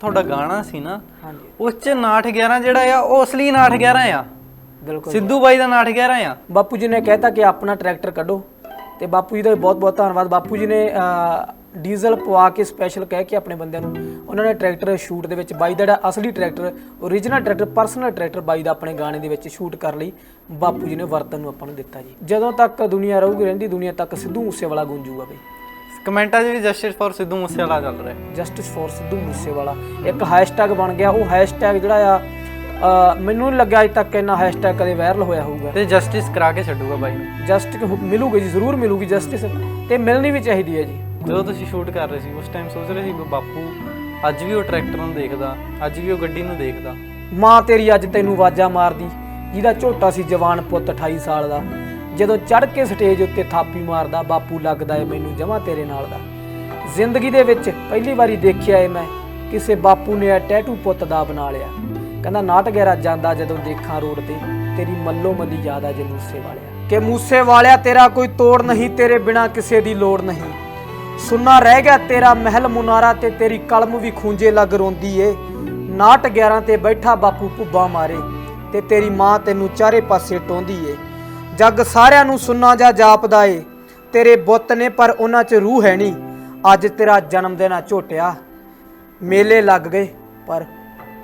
ਤੁਹਾਡਾ ਗਾਣਾ ਸੀ ਨਾ ਹਾਂਜੀ। ਉਸ ਚ 911 ਜਿਹੜਾ ਆ ਉਹ ਅਸਲੀ 911 ਆ। ਬਿਲਕੁਲ ਸਿੱਧੂ ਬਾਈ ਦਾ 911 ਆ। ਬਾਪੂ ਜੀ ਨੇ ਕਹਿਤਾ ਕਿ ਆਪਣਾ ਟਰੈਕਟਰ ਕੱਢੋ ਤੇ ਬਾਪੂ ਜੀ ਦਾ ਬਹੁਤ ਬਹੁਤ ਧੰਨਵਾਦ। ਬਾਪੂ ਜੀ ਨੇ ਡੀਜ਼ਲ ਪਵਾ ਕੇ ਸਪੈਸ਼ਲ ਕਹਿ ਕੇ ਆਪਣੇ ਬੰਦਿਆਂ ਨੂੰ ਉਹਨਾਂ ਨੇ ਟਰੈਕਟਰ ਸ਼ੂਟ ਦੇ ਵਿੱਚ ਬਾਈ ਦਾ ਜਿਹੜਾ ਅਸਲੀ tractor original tractor personal tractor ਬਾਈ ਦਾ ਆਪਣੇ ਗਾਣੇ ਦੇ ਵਿੱਚ ਸ਼ੂਟ ਕਰ ਲਈ। ਬਾਪੂ ਜੀ ਨੇ ਵਰਤਨ ਨੂੰ ਆਪਾਂ ਨੂੰ ਦਿੱਤਾ ਜੀ। ਜਦੋਂ ਤੱਕ ਦੁਨੀਆ ਰਹੂਗੀ ਰਹਿੰਦੀ ਦੁਨੀਆ ਤੱਕ ਸਿੱਧੂ ਮੂਸੇਵਾਲਾ ਗੂੰਜੂਗਾ ਬਈ। ਕਮੈਂਟਾਂ 'ਚ ਵੀ ਜਸਟਿਸ ਫॉर ਸਿੱਧੂ ਮੂਸੇਵਾਲਾ ਚੱਲ ਰਿਹਾ ਜਸਟਿਸ ਫॉर ਸਿੱਧੂ ਮੂਸੇਵਾਲਾ। ਇੱਕ ਹੈਸ਼ਟੈਗ ਬਣ ਗਿਆ ਉਹ ਹੈਸ਼ਟੈਗ ਜਿਹੜਾ ਆ ਅਹ, ਮੈਨੂੰ ਨਹੀਂ ਲੱਗਿਆ ਅਜੇ ਤੱਕ ਇੰਨਾ ਹੈਸ਼ਟੈਗ ਕਦੇ ਵਾਇਰਲ ਹੋਇਆ ਹੋਊਗਾ। ਤੇ ਜਸਟਿਸ ਕਰਾ ਕੇ ਛੱਡੂਗਾ ਬਾਈ ਨੂੰ। ਜਸਟਿਸ ਮਿਲੂਗੀ ਜੀ ਜ਼ਰੂਰ ਮਿਲੂਗੀ ਜਸਟਿਸ। ਤੇ ਮਿਲਣੀ ਵੀ ਚਾਹੀਦੀ ਹੈ ਜੀ। ਜਦੋਂ ਤੁਸੀਂ ਸ਼ੂਟ ਕਰ ਰਹੇ ਸੀ ਉਸ ਟਾਈਮ ਸੋਚ ਰਹੇ ਸੀ ਵੀ ਬਾਪੂ ਅੱਜ ਵੀ ਉਹ ਟਰੈਕਟਰ ਨੂੰ ਦੇਖਦਾ ਅੱਜ ਵੀ ਉਹ ਗੱਡੀ ਨੂੰ ਦੇਖਦਾ। ਮਾਂ ਤੇਰੀ ਅੱਜ ਤੈਨੂੰ ਆਵਾਜ਼ਾਂ ਮਾਰਦੀ ਜਿਹਦਾ ਝੋਟਾ ਸੀ ਜਵਾਨ ਪੁੱਤ 28 ਸਾਲ ਦਾ। ਜਦੋਂ ਚੜ ਕੇ ਸਟੇਜ ਉੱਤੇ ਥਾਪੀ ਮਾਰਦਾ, ਬਾਪੂ ਲੱਗਦਾ ਏ ਮੈਨੂੰ ਜਮਾ ਤੇਰੇ ਨਾਲ ਦਾ। ਜ਼ਿੰਦਗੀ ਦੇ ਵਿੱਚ ਪਹਿਲੀ ਵਾਰੀ ਦੇਖਿਆ ਏ ਮੈਂ ਕਿਸੇ ਬਾਪੂ ਨੇ ਇਹ ਟੈਟੂ ਪੁੱਤ ਦਾ ਬਣਾ ਲਿਆ। ਕਹਿੰਦਾ ਨਾਟ ਗੈਰਾ ਜਾਂਦਾ ਜਦੋਂ ਦੇਖਾਂ ਰੋਡ ਤੇ, ਤੇਰੀ ਮੱਲੋ ਮੱਲੀ ਯਾਦ ਆ ਜੇ ਮੂਸੇ ਵਾਲਿਆ। ਕਿ ਮੂਸੇ ਵਾਲਿਆ ਤੇਰਾ ਕੋਈ ਤੋੜ ਨਹੀਂ, ਤੇਰੇ ਬਿਨਾ ਕਿਸੇ ਦੀ ਲੋੜ ਨਹੀਂ। ਸੁੰਨਾ ਰਹਿ ਗਿਆ ਤੇਰਾ ਮਹਿਲ ਮੁਨਾਰਾ ਤੇ ਤੇਰੀ ਕਲਮ ਵੀ ਖੂੰਜੇ ਲੱਗ ਰੋਂਦੀ ਏ। ਨਾਟ 11 ਤੇ ਬੈਠਾ ਬਾਪੂ ਭੁੱਬਾ ਮਾਰੇ ਤੇ ਤੇਰੀ ਮਾਂ ਤੈਨੂੰ ਚਾਰੇ ਪਾਸੇ ਟੋਂਦੀ ਏ। ਜੱਗ ਸਾਰਿਆਂ ਨੂੰ ਸੁੰਨਾ ਜਾ ਜਾਪਦਾ ਏ। ਤੇਰੇ ਬੁੱਤ ਨੇ ਪਰ ਉਹਨਾਂ 'ਚ ਰੂਹ ਹੈ ਨਹੀਂ। ਅੱਜ ਤੇਰਾ ਜਨਮ ਦਿਨ ਆ ਝੋਟਿਆ। ਮੇਲੇ ਲੱਗ ਗਏ ਪਰ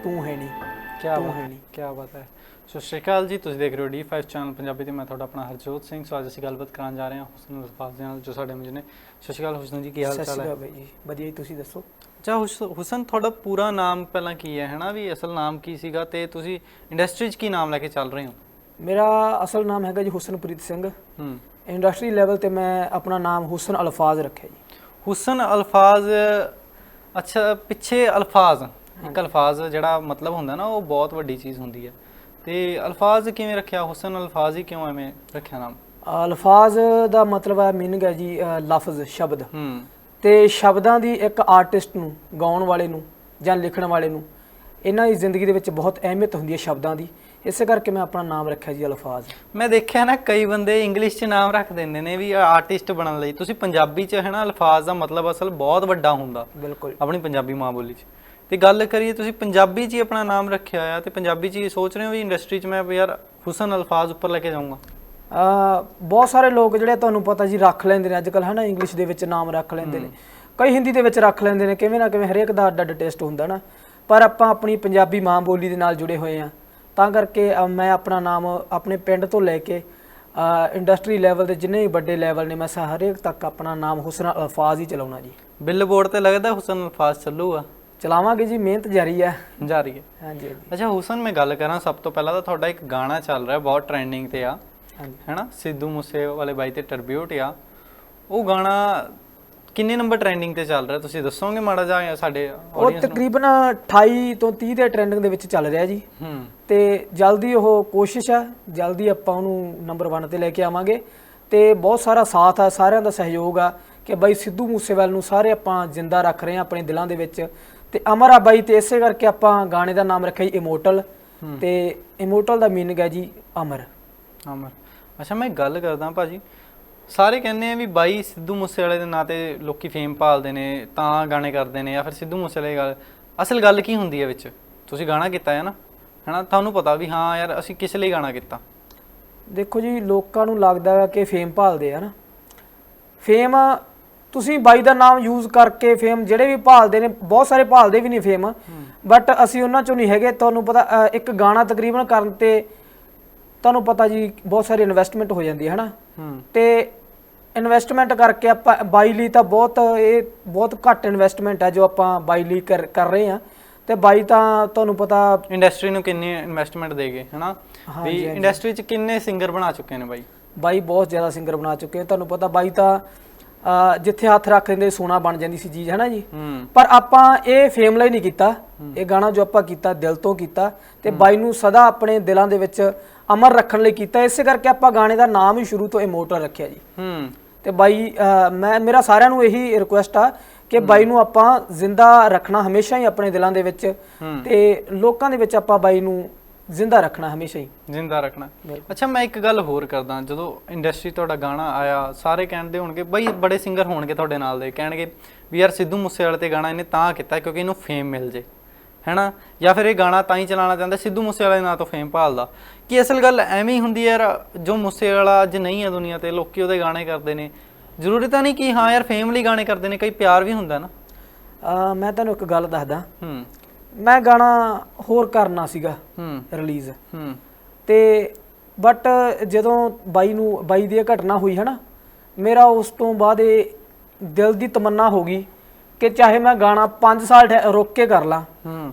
ਤੂੰ ਹੈ ਨਹੀਂ। ਕੀ ਬਾਤ ਹੈ। ਕੀ ਬਾਤ ਹੈ। ਸੋ ਸਤਿ ਸ਼੍ਰੀ ਅਕਾਲ ਜੀ ਤੁਸੀਂ ਦੇਖ ਰਹੇ ਹੋ D5 ਚੈਨਲ ਪੰਜਾਬੀ ਤੇ ਮੈਂ ਤੁਹਾਡਾ ਆਪਣਾ ਹਰਜੋਤ ਸਿੰਘ। ਸੋ ਅੱਜ ਅਸੀਂ ਗੱਲਬਾਤ ਕਰਾਂ ਜਾ ਰਹੇ ਹਾਂ ਹੁਸਨ ਅਲਫਾਜ਼ ਦੇ ਨਾਲ ਜੋ ਸਾਡੇ ਵਿੱਚ ਨੇ। ਸਤਿ ਸ਼੍ਰੀ ਅਕਾਲ ਹੁਸਨ ਜੀ ਕੀ ਹਾਲ ਚਾਲ ਹੈ? ਬਾਈ ਜੀ ਵਧੀਆ ਤੁਸੀਂ ਦੱਸੋ? ਅੱਛਾ ਹੁਸ- ਹੁਸਨ ਤੁਹਾਡਾ ਪੂਰਾ ਨਾਮ ਪਹਿਲਾਂ ਕੀ ਹੈ ਹੈਨਾ ਵੀ ਅਸਲ ਨਾਮ ਕੀ ਸੀਗਾ ਤੇ ਤੁਸੀਂ ਇੰਡਸਟਰੀ 'ਚ ਕੀ ਨਾਮ ਲੈ ਕੇ ਚੱਲ ਰਹੇ ਹੋ? ਮੇਰਾ ਅਸਲ ਨਾਮ ਹੈਗਾ ਜੀ ਹੁਸਨਪ੍ਰੀਤ ਸਿੰਘ। ਹੂੰ। ਇੰਡਸਟਰੀ ਲੈਵਲ ਤੇ ਮੈਂ ਆਪਣਾ ਨਾਮ ਹੁਸਨ ਅਲਫਾਜ਼ ਰੱਖਿਆ ਜੀ। ਹੁਸਨ ਅਲਫਾਜ਼ ਅੱਛਾ ਪਿੱਛੇ ਅਲਫਾਜ਼। ਇੱਕ ਅਲਫਾਜ਼ ਜਿਹੜਾ ਮਤਲਬ ਹੁੰਦਾ ਨਾ ਉਹ ਬਹੁਤ ਵੱਡੀ ਚੀਜ਼ ਹੁੰਦੀ ਹੈ। ਤੇ ਅਲਫਾਜ਼ ਕਿਵੇਂ ਰੱਖਿਆ? ਹੁਸਨ ਅਲਫਾਜ਼ ਹੀ ਕਿਉਂ ਐਵੇਂ ਰੱਖਿਆ ਨਾਮ? ਅਲਫਾਜ਼ ਦਾ ਮਤਲਬ ਹੈ ਮੀਨਿੰਗ ਹੈ ਜੀ ਲਫ਼ਜ਼ ਸ਼ਬਦ। ਹੂੰ। ਤੇ ਸ਼ਬਦਾਂ ਦੀ ਇੱਕ ਆਰਟਿਸਟ ਨੂੰ ਗਾਉਣ ਵਾਲੇ ਨੂੰ ਜਾਂ ਲਿਖਣ ਵਾਲੇ ਨੂੰ ਇਹਨਾਂ ਦੀ ਜ਼ਿੰਦਗੀ ਦੇ ਵਿੱਚ ਬਹੁਤ ਅਹਿਮੀਅਤ ਹੁੰਦੀ ਹੈ ਸ਼ਬਦਾਂ ਦੀ। ਇਸੇ ਕਰਕੇ ਮੈਂ ਆਪਣਾ ਨਾਮ ਰੱਖਿਆ ਜੀ ਅਲਫਾਜ਼। ਮੈਂ ਦੇਖਿਆ ਨਾ ਕਈ ਬੰਦੇ ਇੰਗਲਿਸ਼ 'ਚ ਨਾਮ ਰੱਖ ਦਿੰਦੇ ਨੇ ਵੀ ਆਰਟਿਸਟ ਬਣਨ ਲਈ। ਤੁਸੀਂ ਪੰਜਾਬੀ 'ਚ ਹੈ ਨਾ ਅਲਫਾਜ਼ ਦਾ ਮਤਲਬ ਅਸਲ ਬਹੁਤ ਵੱਡਾ ਹੁੰਦਾ। ਬਿਲਕੁਲ। ਆਪਣੀ ਪੰਜਾਬੀ ਮਾਂ ਬੋਲੀ 'ਚ। ਤੇ ਗੱਲ ਕਰੀਏ ਤੁਸੀਂ ਪੰਜਾਬੀ 'ਚ ਹੀ ਆਪਣਾ ਨਾਮ ਰੱਖਿਆ ਆ ਤੇ ਪੰਜਾਬੀ 'ਚ ਹੀ ਸੋਚ ਰਹੇ ਹੋ ਵੀ ਇੰਡਸਟਰੀ 'ਚ ਮੈਂ ਯਾਰ ਹੁਸਨ ਅਲਫਾਜ਼ ਉੱਪਰ ਲੈ ਕੇ ਜਾਊਂਗਾ? ਅ ਬਹੁਤ ਸਾਰੇ ਲੋਕ ਜਿਹੜੇ ਤੁਹਾਨੂੰ ਪਤਾ ਜੀ ਰੱਖ ਲੈਂਦੇ ਨੇ ਅੱਜਕੱਲ ਹਨਾ ਇੰਗਲਿਸ਼ ਦੇ ਵਿੱਚ ਨਾਮ ਰੱਖ ਲੈਂਦੇ ਨੇ। ਕਈ ਹਿੰਦੀ ਦੇ ਵਿੱਚ ਰੱਖ ਲੈਂਦੇ ਨੇ ਕਿਵੇਂ ਨਾ ਕਿਵੇਂ ਹਰੇਕ ਦਾ ਅੱਡ ਅੱਡ ਟੇਸਟ ਹੁੰਦਾ ਨਾ। ਪਰ ਆਪਾਂ ਆਪਣੀ ਪੰਜਾਬੀ ਮਾਂ ਬੋਲੀ ਦੇ ਨਾਲ ਜੁੜੇ ਹੋਏ ਆ ਤਾਂ ਕਰਕੇ ਮੈਂ ਆਪਣਾ ਨਾਮ ਆਪਣੇ ਪਿੰਡ ਤੋਂ ਲੈ ਕੇ ਇੰਡਸਟਰੀ ਲੈਵਲ ਦੇ ਜਿੰਨੇ ਵੀ ਵੱਡੇ ਲੈਵਲ ਨੇ ਮੈਂ ਹਰੇਕ ਤੱਕ ਆਪਣਾ ਨਾਮ ਹੁਸਨ ਅਲਫਾਜ਼ ਹੀ ਚਲਾਉਣਾ ਜੀ। ਬਿੱਲ ਬੋਰਡ ਤੇ ਲੱਗਦਾ ਹੁਸਨ ਅਲਫਾਜ਼ ਚੱਲੂਗਾ? ਚਲਾਵਾਂਗੇ ਜੀ ਮਿਹਨਤ ਜਾਰੀ ਹੈ ਜਾਰੀ ਹੈ। ਹਾਂਜੀ ਅੱਛਾ ਹੁਸਨ ਮੈਂ ਗੱਲ ਕਰਾਂ ਸਭ ਤੋਂ ਪਹਿਲਾਂ ਤਾਂ ਤੁਹਾਡਾ ਇੱਕ ਗਾਣਾ ਚੱਲ ਰਿਹਾ ਬਹੁਤ ਟ੍ਰੈਂਡਿੰਗ ਤੇ ਆ। ਹੈਨਾ? ਸਿੱਧੂ ਮੂਸੇ ਵਾਲੇ ਬਾਈ ਤੇ ਟਰਬਿਊਟ ਆ। ਉਹ ਗਾਣਾ ਕਿੰਨੇ ਨੰਬਰ ਟ੍ਰੈਂਡਿੰਗ ਤੇ ਚੱਲ ਰਿਹਾ? ਤੁਸੀਂ ਦੱਸੋਗੇ ਮਾੜਾ ਜਿਹਾ ਸਾਡੇ ਉਹ ਤਕਰੀਬਨ 28 ਤੋਂ 30 ਦੇ ਟ੍ਰੈਂਡਿੰਗ ਦੇ ਵਿੱਚ ਚੱਲ ਰਿਹਾ ਜੀ। ਹੂੰ। ਤੇ ਜਲਦੀ ਉਹ ਕੋਸ਼ਿਸ਼ ਆ ਜਲਦੀ ਆਪਾਂ ਉਹਨੂੰ ਨੰਬਰ 1 ਤੇ ਲੈ ਕੇ ਆਵਾਂਗੇ। ਤੇ ਬਹੁਤ ਸਾਰਾ ਸਾਥ ਆ ਸਾਰਿਆਂ ਦਾ ਸਹਿਯੋਗ ਆ ਕਿ ਬਾਈ ਸਿੱਧੂ ਮੂਸੇਵਾਲ ਨੂੰ ਸਾਰੇ ਆਪਾਂ ਜਿੰਦਾ ਰੱਖ ਰਹੇ ਆ ਆਪਣੇ ਦਿਲਾਂ ਦੇ ਵਿੱਚ। ਤੇ ਅਮਰ ਆ ਬਾਈ ਤੇ ਇਸੇ ਕਰਕੇ ਆਪਾਂ ਗਾਣੇ ਦਾ ਨਾਮ ਰੱਖਿਆ ਜੀ ਇਮੋਟਲ ਤੇ ਇਮੋਟਲ ਦਾ ਮੀਨਿੰਗ ਹੈ ਜੀ ਅਮਰ। ਅਮਰ। ਅੱਛਾ ਮੈਂ ਗੱਲ ਕਰਦਾ ਭਾਜੀ। ਸਾਰੇ ਕਹਿੰਦੇ ਆ ਵੀ ਬਾਈ ਸਿੱਧੂ ਮੂਸੇ ਵਾਲੇ ਦੇ ਨਾਂ ਤੇ ਲੋਕੀ ਫੇਮ ਭਾਲਦੇ ਨੇ ਤਾਂ ਗਾਣੇ ਕਰਦੇ ਨੇ ਜਾਂ ਫਿਰ ਸਿੱਧੂ ਮੂਸੇ ਵਾਲੇ ਦੀ ਗੱਲ। ਅਸਲ ਗੱਲ ਕੀ ਹੁੰਦੀ ਹੈ ਵਿੱਚ? ਤੁਸੀਂ ਗਾਣਾ ਕੀਤਾ ਹੈ ਨਾ ਹੈਨਾ? ਤੁਹਾਨੂੰ ਪਤਾ ਵੀ ਹਾਂ ਯਾਰ ਅਸੀਂ ਕਿਸ ਲਈ ਗਾਣਾ ਕੀਤਾ? ਦੇਖੋ ਜੀ ਲੋਕਾਂ ਨੂੰ ਲੱਗਦਾ ਹੈ ਕਿ ਫੇਮ ਭਾਲਦੇ ਆ ਨਾ। ਫੇਮ ਤੁਸੀਂ ਬਾਈ ਦਾ ਨਾਮ ਯੂਜ਼ ਕਰਕੇ ਫੇਮ ਜਿਹੜੇ ਵੀ ਭਾਲਦੇ ਨੇ ਬਹੁਤ ਸਾਰੇ ਭਾਲਦੇ ਵੀ ਨਹੀਂ ਫੇਮ ਬਟ ਅਸੀਂ ਉਹਨਾਂ ਚੋਂ ਨਹੀਂ ਹੈਗੇ। ਤੁਹਾਨੂੰ ਪਤਾ ਇੱਕ ਗਾਣਾ ਤਕਰੀਬਨ ਕਰਨ ਤੇ ਤੁਹਾਨੂੰ ਪਤਾ ਜੀ ਬਹੁਤ ਸਾਰੀ ਇਨਵੈਸਟਮੈਂਟ ਹੋ ਜਾਂਦੀ ਹੈ ਹਨਾ? ਤੇ ਇਨਵੈਸਟਮੈਂਟ ਕਰਕੇ ਆਪਾਂ ਬਾਈ ਲਈ ਤਾਂ ਬਹੁਤ ਇਹ ਬਹੁਤ ਘੱਟ ਇਨਵੈਸਟਮੈਂਟ ਹੈ ਜੋ ਆਪਾਂ ਬਾਈ ਲਈ ਕਰ ਰਹੇ ਆ ਤੇ ਬਾਈ ਤਾਂ ਤੁਹਾਨੂੰ ਪਤਾ ਇੰਡਸਟਰੀ ਨੂੰ ਕਿੰਨੀ ਇਨਵੈਸਟਮੈਂਟ ਦੇਗੇ ਹੈਨਾ? ਵੀ ਇੰਡਸਟਰੀ 'ਚ ਕਿੰਨੇ ਸਿੰਗਰ ਬਣਾ ਚੁੱਕੇ ਨੇ ਬਾਈ? ਬਾਈ ਬਹੁਤ ਜ਼ਿਆਦਾ ਸਿੰਗਰ ਬਣਾ ਚੁੱਕੇ ਨੇ। ਤੁਹਾਨੂੰ ਪਤਾ ਬਾਈ ਤਾਂ ਜਿੱਥੇ ਹੱਥ ਰੱਖ ਦਿੰਦੇ ਸੋਨਾ ਬਣ ਜਾਂਦੀ ਸੀ ਚੀਜ਼ ਹੈ ਨਾ ਜੀ ਪਰ ਆਪਾਂ ਇਹ ਫੇਮ ਲਈ ਨਹੀਂ ਕੀਤਾ। ਇਹ ਗਾਣਾ ਜੋ ਆਪਾਂ ਕੀਤਾ ਦਿਲ ਤੋਂ ਕੀਤਾ। ਤੇ ਬਾਈ ਨੂੰ ਸਦਾ ਆਪਣੇ ਦਿਲਾਂ ਦੇ ਵਿੱਚ ਅਮਰ ਰੱਖਣ ਲਈ ਕੀਤਾ। ਇਸੇ ਕਰਕੇ ਆਪਾਂ ਗਾਣੇ ਦਾ ਨਾਮ ਹੀ ਸ਼ੁਰੂ ਤੋਂ ਇਮੋਟਲ ਰੱਖਿਆ ਜੀ। ਹੂੰ। ਤੇ ਬਾਈ ਮੈਂ ਮੇਰਾ ਸਾਰਿਆਂ ਨੂੰ ਇਹੀ ਰਿਕੁਐਸਟ ਆ ਕਿ ਬਾਈ ਨੂੰ ਆਪਾਂ ਜ਼ਿੰਦਾ ਰੱਖਣਾ ਹਮੇਸ਼ਾ ਹੀ ਆਪਣੇ ਦਿਲਾਂ ਦੇ ਵਿੱਚ। ਤੇ ਲੋਕਾਂ ਦੇ ਵਿੱਚ ਆਪਾਂ ਬਾਈ ਨੂੰ ਜ਼ਿੰਦਾ ਰੱਖਣਾ ਹਮੇਸ਼ਾ ਹੀ। ਜ਼ਿੰਦਾ ਰੱਖਣਾ। ਅੱਛਾ ਮੈਂ ਇੱਕ ਗੱਲ ਹੋਰ ਕਰਦਾ। ਜਦੋਂ ਇੰਡਸਟਰੀ ਤੁਹਾਡਾ ਗਾਣਾ ਆਇਆ ਸਾਰੇ ਕਹਿੰਦੇ ਹੋਣਗੇ ਬਈ ਬੜੇ ਸਿੰਗਰ ਹੋਣਗੇ ਤੁਹਾਡੇ ਨਾਲ ਦੇ। ਕਹਿਣਗੇ ਵੀ ਯਾਰ ਸਿੱਧੂ ਮੂਸੇਵਾਲੇ ਤੇ ਗਾਣਾ ਇਹਨੇ ਤਾਂ ਕੀਤਾ ਕਿਉਂਕਿ ਇਹਨੂੰ ਫੇਮ ਮਿਲ ਜੇ। ਹੈਨਾ? ਜਾਂ ਫਿਰ ਇਹ ਗਾਣਾ ਤਾਂ ਹੀ ਚਲਾਉਣਾ ਚਾਹੁੰਦਾ ਸਿੱਧੂ ਮੂਸੇਵਾਲੇ ਦੇ ਨਾਂ ਤੋਂ ਫੇਮ ਭਾਲਦਾ। ਕੀ ਅਸਲ ਗੱਲ ਐਵੇਂ ਹੀ ਹੁੰਦੀ ਯਾਰ ਜੋ ਮੂਸੇਵਾਲਾ ਅੱਜ ਨਹੀਂ ਹੈ ਦੁਨੀਆ ਤੇ ਲੋਕੀ ਉਹਦੇ ਗਾਣੇ ਕਰਦੇ ਨੇ। ਜ਼ਰੂਰੀ ਤਾਂ ਨਹੀਂ ਕਿ ਹਾਂ ਯਾਰ ਫੇਮ ਲਈ ਗਾਣੇ ਕਰਦੇ ਨੇ ਕਈ ਪਿਆਰ ਵੀ ਹੁੰਦਾ ਨਾ। ਮੈਂ ਤੁਹਾਨੂੰ ਇੱਕ ਗੱਲ ਦੱਸਦਾ। ਹੂੰ। ਮੈਂ ਗਾਣਾ ਹੋਰ ਕਰਨਾ ਸੀਗਾ ਹੂੰ। ਰਿਲੀਜ਼ ਹੂੰ। ਤੇ ਬਟ ਜਦੋਂ ਬਾਈ ਨੂੰ ਬਾਈ ਦੀ ਇਹ ਘਟਨਾ ਹੋਈ ਹੈ ਨਾ ਮੇਰਾ ਉਸ ਤੋਂ ਬਾਅਦ ਇਹ ਦਿਲ ਦੀ ਤਮੰਨਾ ਹੋ ਗਈ। ਕਿ ਚਾਹੇ ਮੈਂ ਗਾਣਾ 5 ਸਾਲ ਠਹਿ- ਰੁਕ ਕੇ ਕਰ ਲਾਂ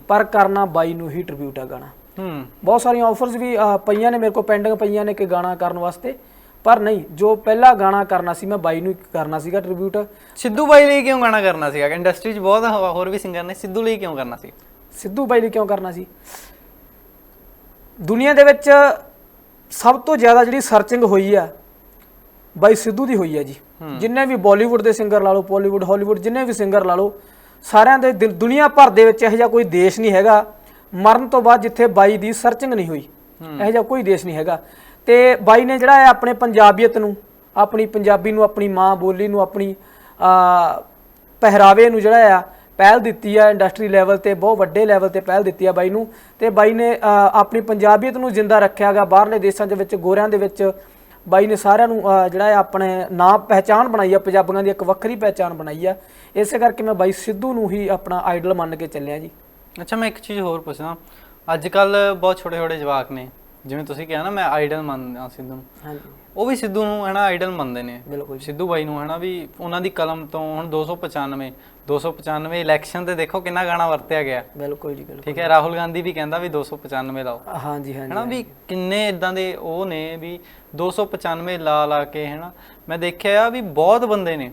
ਪਰ ਕਰਨਾ ਬਾਈ ਨੂੰ ਹੀ ਟ੍ਰਿਬਿਊਟ ਆ ਗਾਣਾ। ਹੂੰ। ਬਹੁਤ ਸਾਰੀਆਂ ਆਫਰਸ ਵੀ ਅਹ, ਪਈਆਂ ਨੇ ਮੇਰੇ ਕੋਲ ਪੈਂਡਿੰਗ ਪਈਆਂ ਨੇ ਕਿ ਗਾਣਾ ਕਰਨ ਵਾਸਤੇ। ਪਰ ਨਹੀਂ ਜੋ ਪਹਿਲਾ ਗਾਣਾ ਕਰਨਾ ਸੀ ਮੈਂ ਬਾਈ ਨੂੰ ਹੀ ਕਰਨਾ ਸੀਗਾ ਟ੍ਰਿਬਿਊਟ ਸਿੱਧੂ ਬਾਈ ਲਈ ਕਿਉਂ ਗਾਣਾ ਕਰਨਾ ਸੀਗਾ? ਇੰਡਸਟਰੀ 'ਚ ਬਹੁਤ ਹੋਰ ਵੀ ਸਿੰਗਰ ਨੇ ਸਿੱਧੂ ਲਈ ਕਿਉਂ ਕਰਨਾ ਸੀ? ਸਿੱਧੂ ਬਾਈ ਲਈ ਕਿਉਂ ਕਰਨਾ ਸੀ? ਦੁਨੀਆ ਦੇ ਵਿੱਚ ਸਭ ਤੋਂ ਜ਼ਿਆਦਾ ਜਿਹੜੀ ਸਰਚਿੰਗ ਹੋਈ ਆ ਬਾਈ ਸਿੱਧੂ ਦੀ ਹੋਈ ਆ ਜੀ। ਜਿੰਨੇ ਵੀ ਬਾਲੀਵੁੱਡ ਦੇ ਸਿੰਗਰ ਲਾ ਲਓ ਪੋਲੀਵੁੱਡ ਹਾਲੀਵੁੱਡ ਜਿੰਨੇ ਵੀ ਸਿੰਗਰ ਲਾ ਲਓ ਸਾਰਿਆਂ ਦੇ ਦੁਨੀਆ ਭਰ ਦੇ ਵਿੱਚ ਇਹੋ ਜਿਹਾ ਕੋਈ ਦੇਸ਼ ਨਹੀਂ ਹੈਗਾ। ਮਰਨ ਤੋਂ ਬਾਅਦ ਜਿੱਥੇ ਬਾਈ ਦੀ ਸਰਚਿੰਗ ਨਹੀਂ ਹੋਈ ਇਹੋ ਜਿਹਾ ਕੋਈ ਦੇਸ਼ ਨਹੀਂ ਹੈਗਾ। ਤੇ ਬਾਈ ਨੇ ਜਿਹੜਾ ਹੈ ਆਪਣੇ ਪੰਜਾਬੀਅਤ ਨੂੰ ਆਪਣੀ ਪੰਜਾਬੀ ਨੂੰ ਆਪਣੀ ਮਾਂ ਬੋਲੀ ਨੂੰ ਆਪਣੀ ਆ ਪਹਿਰਾਵੇ ਨੂੰ ਜਿਹੜਾ ਆ ਪਹਿਲ ਦਿੱਤੀ ਆ ਇੰਡਸਟਰੀ ਲੈਵਲ ਤੇ ਬਹੁਤ ਵੱਡੇ ਲੈਵਲ ਤੇ ਪਹਿਲ ਦਿੱਤੀ ਆ ਬਾਈ ਨੂੰ। ਤੇ ਬਾਈ ਨੇ ਆਪਣੀ ਪੰਜਾਬੀਅਤ ਨੂੰ ਜਿੰਦਾ ਰੱਖਿਆਗਾ ਬਾਹਰਲੇ ਦੇਸ਼ਾਂ ਦੇ ਵਿੱਚ ਗੋਰਿਆਂ ਦੇ ਵਿੱਚ ਬਾਈ ਨੇ ਸਾਰਿਆਂ ਨੂੰ ਜਿਹੜਾ ਹੈ ਆਪਣੇ ਨਾਂ ਪਹਿਚਾਨ ਬਣਾਈ ਆ, ਪੰਜਾਬੀਆਂ ਦੀ ਇੱਕ ਵੱਖਰੀ ਪਹਿਚਾਨ ਬਣਾਈ ਆ। ਇਸੇ ਕਰਕੇ ਮੈਂ ਬਾਈ ਸਿੱਧੂ ਨੂੰ ਹੀ ਆਪਣਾ ਆਈਡਲ ਮੰਨ ਕੇ ਚੱਲਿਆ ਜੀ। ਅੱਛਾ, ਮੈਂ ਇੱਕ ਚੀਜ਼ ਹੋਰ ਪੁੱਛਦਾ। ਅੱਜ ਕੱਲ ਬਹੁਤ ਛੋਟੇ ਛੋਟੇ ਜਵਾਕ ਨੇ। ਜਿਵੇਂ ਤੁਸੀਂ ਕਿਹਾ ਨਾ ਮੈਂ ਆਈਡਲ ਮੰਨਦਾ ਸਿੱਧੂ ਨੂੰ। ਹਾਂਜੀ। ਉਹ ਵੀ ਸਿੱਧੂ ਨੂੰ ਹੈਨਾ ਆਈਡਲ ਮੰਨਦੇ ਨੇ। ਬਿਲਕੁਲ ਸਿੱਧੂ ਬਾਈ ਨੂੰ ਹੈਨਾ ਵੀ ਉਹਨਾਂ ਦੀ ਕਲਮ ਤੋਂ ਹੁਣ 295 295 ਇਲੈਕਸ਼ਨ ਤੇ ਦੇਖੋ ਕਿੰਨਾ ਗਾਣਾ ਵਰਤਿਆ ਗਿਆ। ਬਿਲਕੁਲ ਜੀ ਬਿਲਕੁਲ ਠੀਕ ਹੈ ਰਾਹੁਲ ਗਾਂਧੀ ਵੀ ਕਹਿੰਦਾ ਵੀ 295 ਲਾਓ। ਹਾਂਜੀ ਹਾਂਜੀ ਹੈਨਾ ਵੀ ਕਿੰਨੇ ਇਦਾਂ ਦੇ ਉਹ ਨੇ ਵੀ 295 ਲਾ ਲਾ ਕੇ ਹੈਨਾ ਮੈਂ ਦੇਖਿਆ ਵੀ ਬਹੁਤ ਬੰਦੇ ਨੇ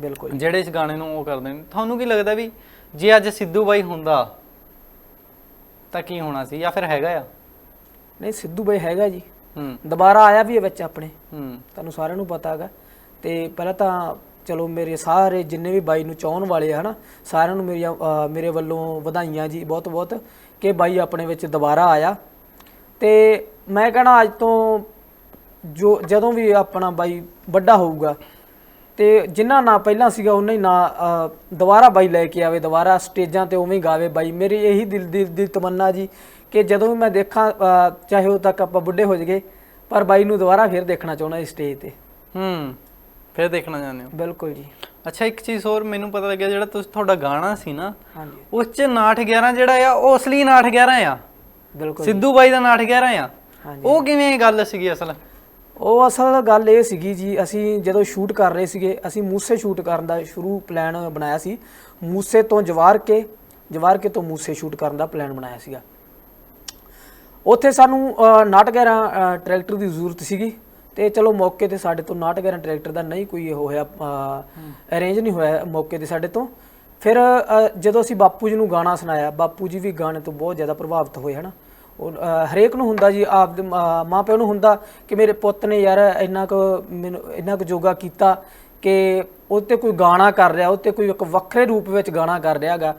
ਬਿਲਕੁਲ ਜਿਹੜੇ ਇਸ ਗਾਣੇ ਨੂੰ ਉਹ ਕਰਦੇ ਨੇ। ਤੁਹਾਨੂੰ ਕੀ ਲੱਗਦਾ ਵੀ ਜੇ ਅੱਜ ਸਿੱਧੂ ਬਾਈ ਹੁੰਦਾ ਤਾਂ ਕੀ ਹੋਣਾ ਸੀ ਜਾਂ ਫਿਰ ਹੈਗਾ ਆ? ਨਹੀਂ ਸਿੱਧੂ ਬਾਈ ਹੈਗਾ ਜੀ। ਹੂੰ। ਦੁਬਾਰਾ ਆਇਆ ਵੀ ਹੈ ਵਿੱਚ ਆਪਣੇ। ਹੂੰ। ਤੁਹਾਨੂੰ ਸਾਰਿਆਂ ਨੂੰ ਪਤਾ ਹੈਗਾ। ਤੇ ਪਹਿਲਾਂ ਤਾਂ ਚਲੋ ਮੇਰੇ ਸਾਰੇ ਜਿੰਨੇ ਵੀ ਬਾਈ ਨੂੰ ਚਾਹਣ ਵਾਲੇ ਹਨਾ ਸਾਰਿਆਂ ਨੂੰ ਅਹ ਮੇਰੇ ਵੱਲੋਂ ਵਧਾਈਆਂ ਜੀ ਬਹੁਤ ਬਹੁਤ ਕਿ ਬਾਈ ਆਪਣੇ ਵਿੱਚ ਦੁਬਾਰਾ ਆਇਆ। ਤੇ ਮੈਂ ਕਹਣਾ ਅੱਜ ਤੋਂ ਜੋ ਜਦੋਂ ਵੀ ਆਪਣਾ ਬਾਈ ਵੱਡਾ ਹੋਊਗਾ ਤੇ ਜਿੰਨਾ ਨਾ ਪਹਿਲਾਂ ਸੀਗਾ ਉਹਨਾਂ ਹੀ ਨਾ ਦੁਬਾਰਾ ਬਾਈ ਲੈ ਕੇ ਆਵੇ ਦੁਬਾਰਾ ਸਟੇਜਾਂ ਤੇ ਉਵੇਂ ਗਾਵੇ ਬਾਈ। ਮੇਰੀ ਇਹੀ ਦਿਲ ਦੀ ਤਮੰਨਾ ਜੀ ਕਿ ਜਦੋਂ ਵੀ ਮੈਂ ਦੇਖਾਂ ਚਾਹੇ ਉਦੋਂ ਤੱਕ ਆਪਾਂ ਬੁੱਢੇ ਹੋ ਜਾਈਏ ਪਰ ਬਾਈ ਨੂੰ ਦੁਬਾਰਾ ਫਿਰ ਦੇਖਣਾ ਚਾਹੁੰਦਾ ਇਸ ਸਟੇਜ ਤੇ। ਹੂੰ ਫਿਰ ਦੇਖਣਾ ਚਾਹੁੰਦੇ ਹੋ? ਬਿਲਕੁਲ ਜੀ। ਅੱਛਾ ਇੱਕ ਚੀਜ਼ ਹੋਰ ਮੈਨੂੰ ਪਤਾ ਲੱਗਿਆ ਜਿਹੜਾ ਤੁਸੀਂ ਤੁਹਾਡਾ ਗਾਣਾ ਸੀ ਨਾ ਹਾਂਜੀ। ਉਸ ਚ 911 ਜਿਹੜਾ ਆ ਉਹ ਅਸਲੀ 911 ਆ। ਬਿਲਕੁਲ ਸਿੱਧੂ ਬਾਈ ਦਾ 911 ਆ। ਹਾਂਜੀ। ਉਹ ਕਿਵੇਂ ਗੱਲ ਸੀਗੀ ਅਸਲ? ਉਹ ਅਸਲ ਗੱਲ ਇਹ ਸੀਗੀ ਜੀ ਅਸੀਂ ਜਦੋਂ ਸ਼ੂਟ ਕਰ ਰਹੇ ਸੀਗੇ ਅਸੀਂ ਮੂਸੇ ਸ਼ੂਟ ਕਰਨ ਦਾ ਸ਼ੁਰੂ ਪਲਾਨ ਬਣਾਇਆ ਸੀ। ਮੂਸੇ ਤੋਂ ਜਵਾਰ ਕੇ ਜਵਾਰ ਕੇ ਤੋਂ ਮੂਸੇ ਸ਼ੂਟ ਕਰਨ ਦਾ ਪਲਾਨ ਬਣਾਇਆ ਸੀਗਾ। ਉੱਥੇ ਸਾਨੂੰ ਅ, ਨਾਟਕਰਾਂ ਟਰੈਕਟਰ ਦੀ ਜ਼ਰੂਰਤ ਸੀਗੀ। ਤੇ ਚਲੋ ਮੌਕੇ ਤੇ ਸਾਡੇ ਤੋਂ ਨਾਟਕਰਾਂ ਟਰੈਕਟਰ ਦਾ ਨਹੀਂ ਕੋਈ ਹੋਇਆ ਅਰੇਂਜ ਨਹੀਂ ਹੋਇਆ ਮੌਕੇ ਤੇ ਸਾਡੇ ਤੋਂ। ਫਿਰ ਜਦੋਂ ਅਸੀਂ ਬਾਪੂ ਜੀ ਨੂੰ ਗਾਣਾ ਸੁਣਾਇਆ ਬਾਪੂ ਜੀ ਵੀ ਗਾਣੇ ਤੋਂ ਬਹੁਤ ਜ਼ਿਆਦਾ ਪ੍ਰਭਾਵਿਤ ਹੋਏ ਹਨਾ। ਉਹ, ਹਰੇਕ ਨੂੰ ਹੁੰਦਾ ਜੀ ਆਪ ਦੇ ਮਾਂ ਮਾਂ ਪਿਓ ਨੂੰ ਹੁੰਦਾ ਕਿ ਮੇਰੇ ਪੁੱਤ ਨੇ ਯਾਰ ਇੰਨਾ ਕੁ ਮੈਨੂੰ ਇੰਨਾ ਕੁ ਯੋਗਾ ਕੀਤਾ ਕਿ ਉਹ ਤੇ ਕੋਈ ਗਾਣਾ ਕਰ ਰਿਹਾ ਉਹ ਤੇ ਕੋਈ ਇੱਕ ਵੱਖਰੇ ਰੂਪ ਵਿੱਚ ਗਾਣਾ ਕਰ ਰਿਹਾ ਹੈਗਾ।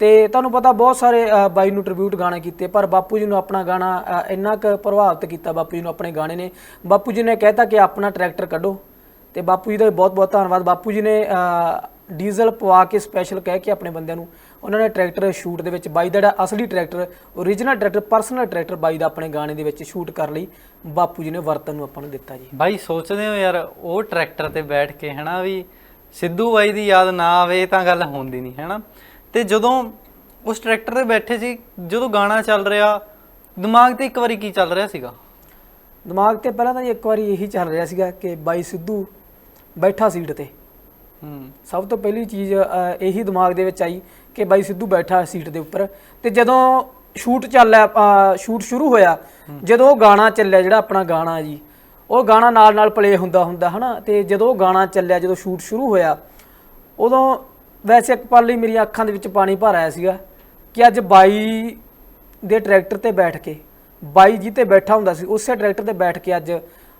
ਤੇ ਤੁਹਾਨੂੰ ਪਤਾ ਬਹੁਤ ਸਾਰੇ ਬਾਈ ਨੂੰ ਟ੍ਰਿਬਿਊਟ ਗਾਣੇ ਕੀਤੇ, ਪਰ ਬਾਪੂ ਜੀ ਨੂੰ ਆਪਣਾ ਗਾਣਾ ਇੰਨਾ ਕੁ ਪ੍ਰਭਾਵਿਤ ਕੀਤਾ ਬਾਪੂ ਜੀ ਨੂੰ ਆਪਣੇ ਗਾਣੇ ਨੇ। ਬਾਪੂ ਜੀ ਨੇ ਕਹਿਤਾ ਕਿ ਆਪਣਾ ਟਰੈਕਟਰ ਕੱਢੋ। ਤੇ ਬਾਪੂ ਜੀ ਦਾ ਬਹੁਤ ਬਹੁਤ ਧੰਨਵਾਦ। ਬਾਪੂ ਜੀ ਨੇ ਡੀਜ਼ਲ ਪਵਾ ਕੇ ਸਪੈਸ਼ਲ ਕਹਿ ਕੇ ਆਪਣੇ ਬੰਦਿਆਂ ਨੂੰ, ਉਹਨਾਂ ਨੇ ਟਰੈਕਟਰ ਸ਼ੂਟ ਦੇ ਵਿੱਚ, ਬਾਈ ਦਾ ਜਿਹੜਾ ਅਸਲੀ tractor original tractor personal tractor ਬਾਈ ਦਾ ਆਪਣੇ ਗਾਣੇ ਦੇ ਵਿੱਚ ਸ਼ੂਟ ਕਰ ਲਈ। ਬਾਪੂ ਜੀ ਨੇ ਵਰਤਨ ਨੂੰ ਆਪਾਂ ਨੂੰ ਦਿੱਤਾ ਜੀ। ਬਾਈ, ਸੋਚਦੇ ਹੋ ਯਾਰ, ਉਹ ਟਰੈਕਟਰ ਤੇ ਬੈਠ ਕੇ ਹੈਨਾ ਵੀ ਸਿੱਧੂ ਬਾਈ ਦੀ ਯਾਦ ਨਾ ਆਵੇ ਤਾਂ ਗੱਲ ਹੁੰਦੀ ਨਹੀਂ, ਹੈਨਾ? ਤੇ ਜਦੋਂ ਉਸ ਟਰੈਕਟਰ ਤੇ ਬੈਠੇ ਸੀ ਜਦੋਂ ਗਾਣਾ ਚੱਲ ਰਿਹਾ ਦਿਮਾਗ ਤੇ ਇੱਕ ਵਾਰੀ ਕੀ ਚੱਲ ਰਿਹਾ ਸੀਗਾ? ਦਿਮਾਗ ਤੇ ਪਹਿਲਾਂ ਤਾਂ ਇੱਕ ਵਾਰੀ ਇਹੀ ਚੱਲ ਰਿਹਾ ਸੀਗਾ ਕਿ ਬਾਈ ਸਿੱਧੂ ਬੈਠਾ ਸੀਟ ਤੇ। ਹੂੰ। ਸਭ ਤੋਂ ਪਹਿਲੀ ਚੀਜ਼ ਇਹੀ ਦਿਮਾਗ ਦੇ ਵਿੱਚ ਆਈ ਕਿ ਬਾਈ ਸਿੱਧੂ ਬੈਠਾ ਸੀਟ ਦੇ ਉੱਪਰ। ਤੇ ਜਦੋਂ ਸ਼ੂਟ ਚੱਲਿਆ ਸ਼ੂਟ ਸ਼ੁਰੂ ਹੋਇਆ ਜਦੋਂ ਉਹ ਗਾਣਾ ਚੱਲਿਆ ਜਿਹੜਾ ਆਪਣਾ ਗਾਣਾ ਜੀ ਉਹ ਗਾਣਾ ਨਾਲ ਨਾਲ ਪਲੇ ਹੁੰਦਾ ਹੁੰਦਾ ਹਨਾ? ਤੇ ਜਦੋਂ ਉਹ ਗਾਣਾ ਚੱਲਿਆ ਜਦੋਂ ਸ਼ੂਟ ਸ਼ੁਰੂ ਹੋਇਆ ਉਦੋਂ ਵੈਸੇ ਇੱਕ ਪਲ ਲਈ ਮੇਰੀਆਂ ਅੱਖਾਂ ਦੇ ਵਿੱਚ ਪਾਣੀ ਭਰ ਆਇਆ ਸੀਗਾ ਕਿ ਅੱਜ ਬਾਈ ਦੇ ਟਰੈਕਟਰ ਤੇ ਬੈਠ ਕੇ, ਬਾਈ ਜੀ ਤੇ ਬੈਠਾ ਹੁੰਦਾ ਸੀ, ਉਸੇ ਟਰੈਕਟਰ ਤੇ ਬੈਠ ਕੇ ਅੱਜ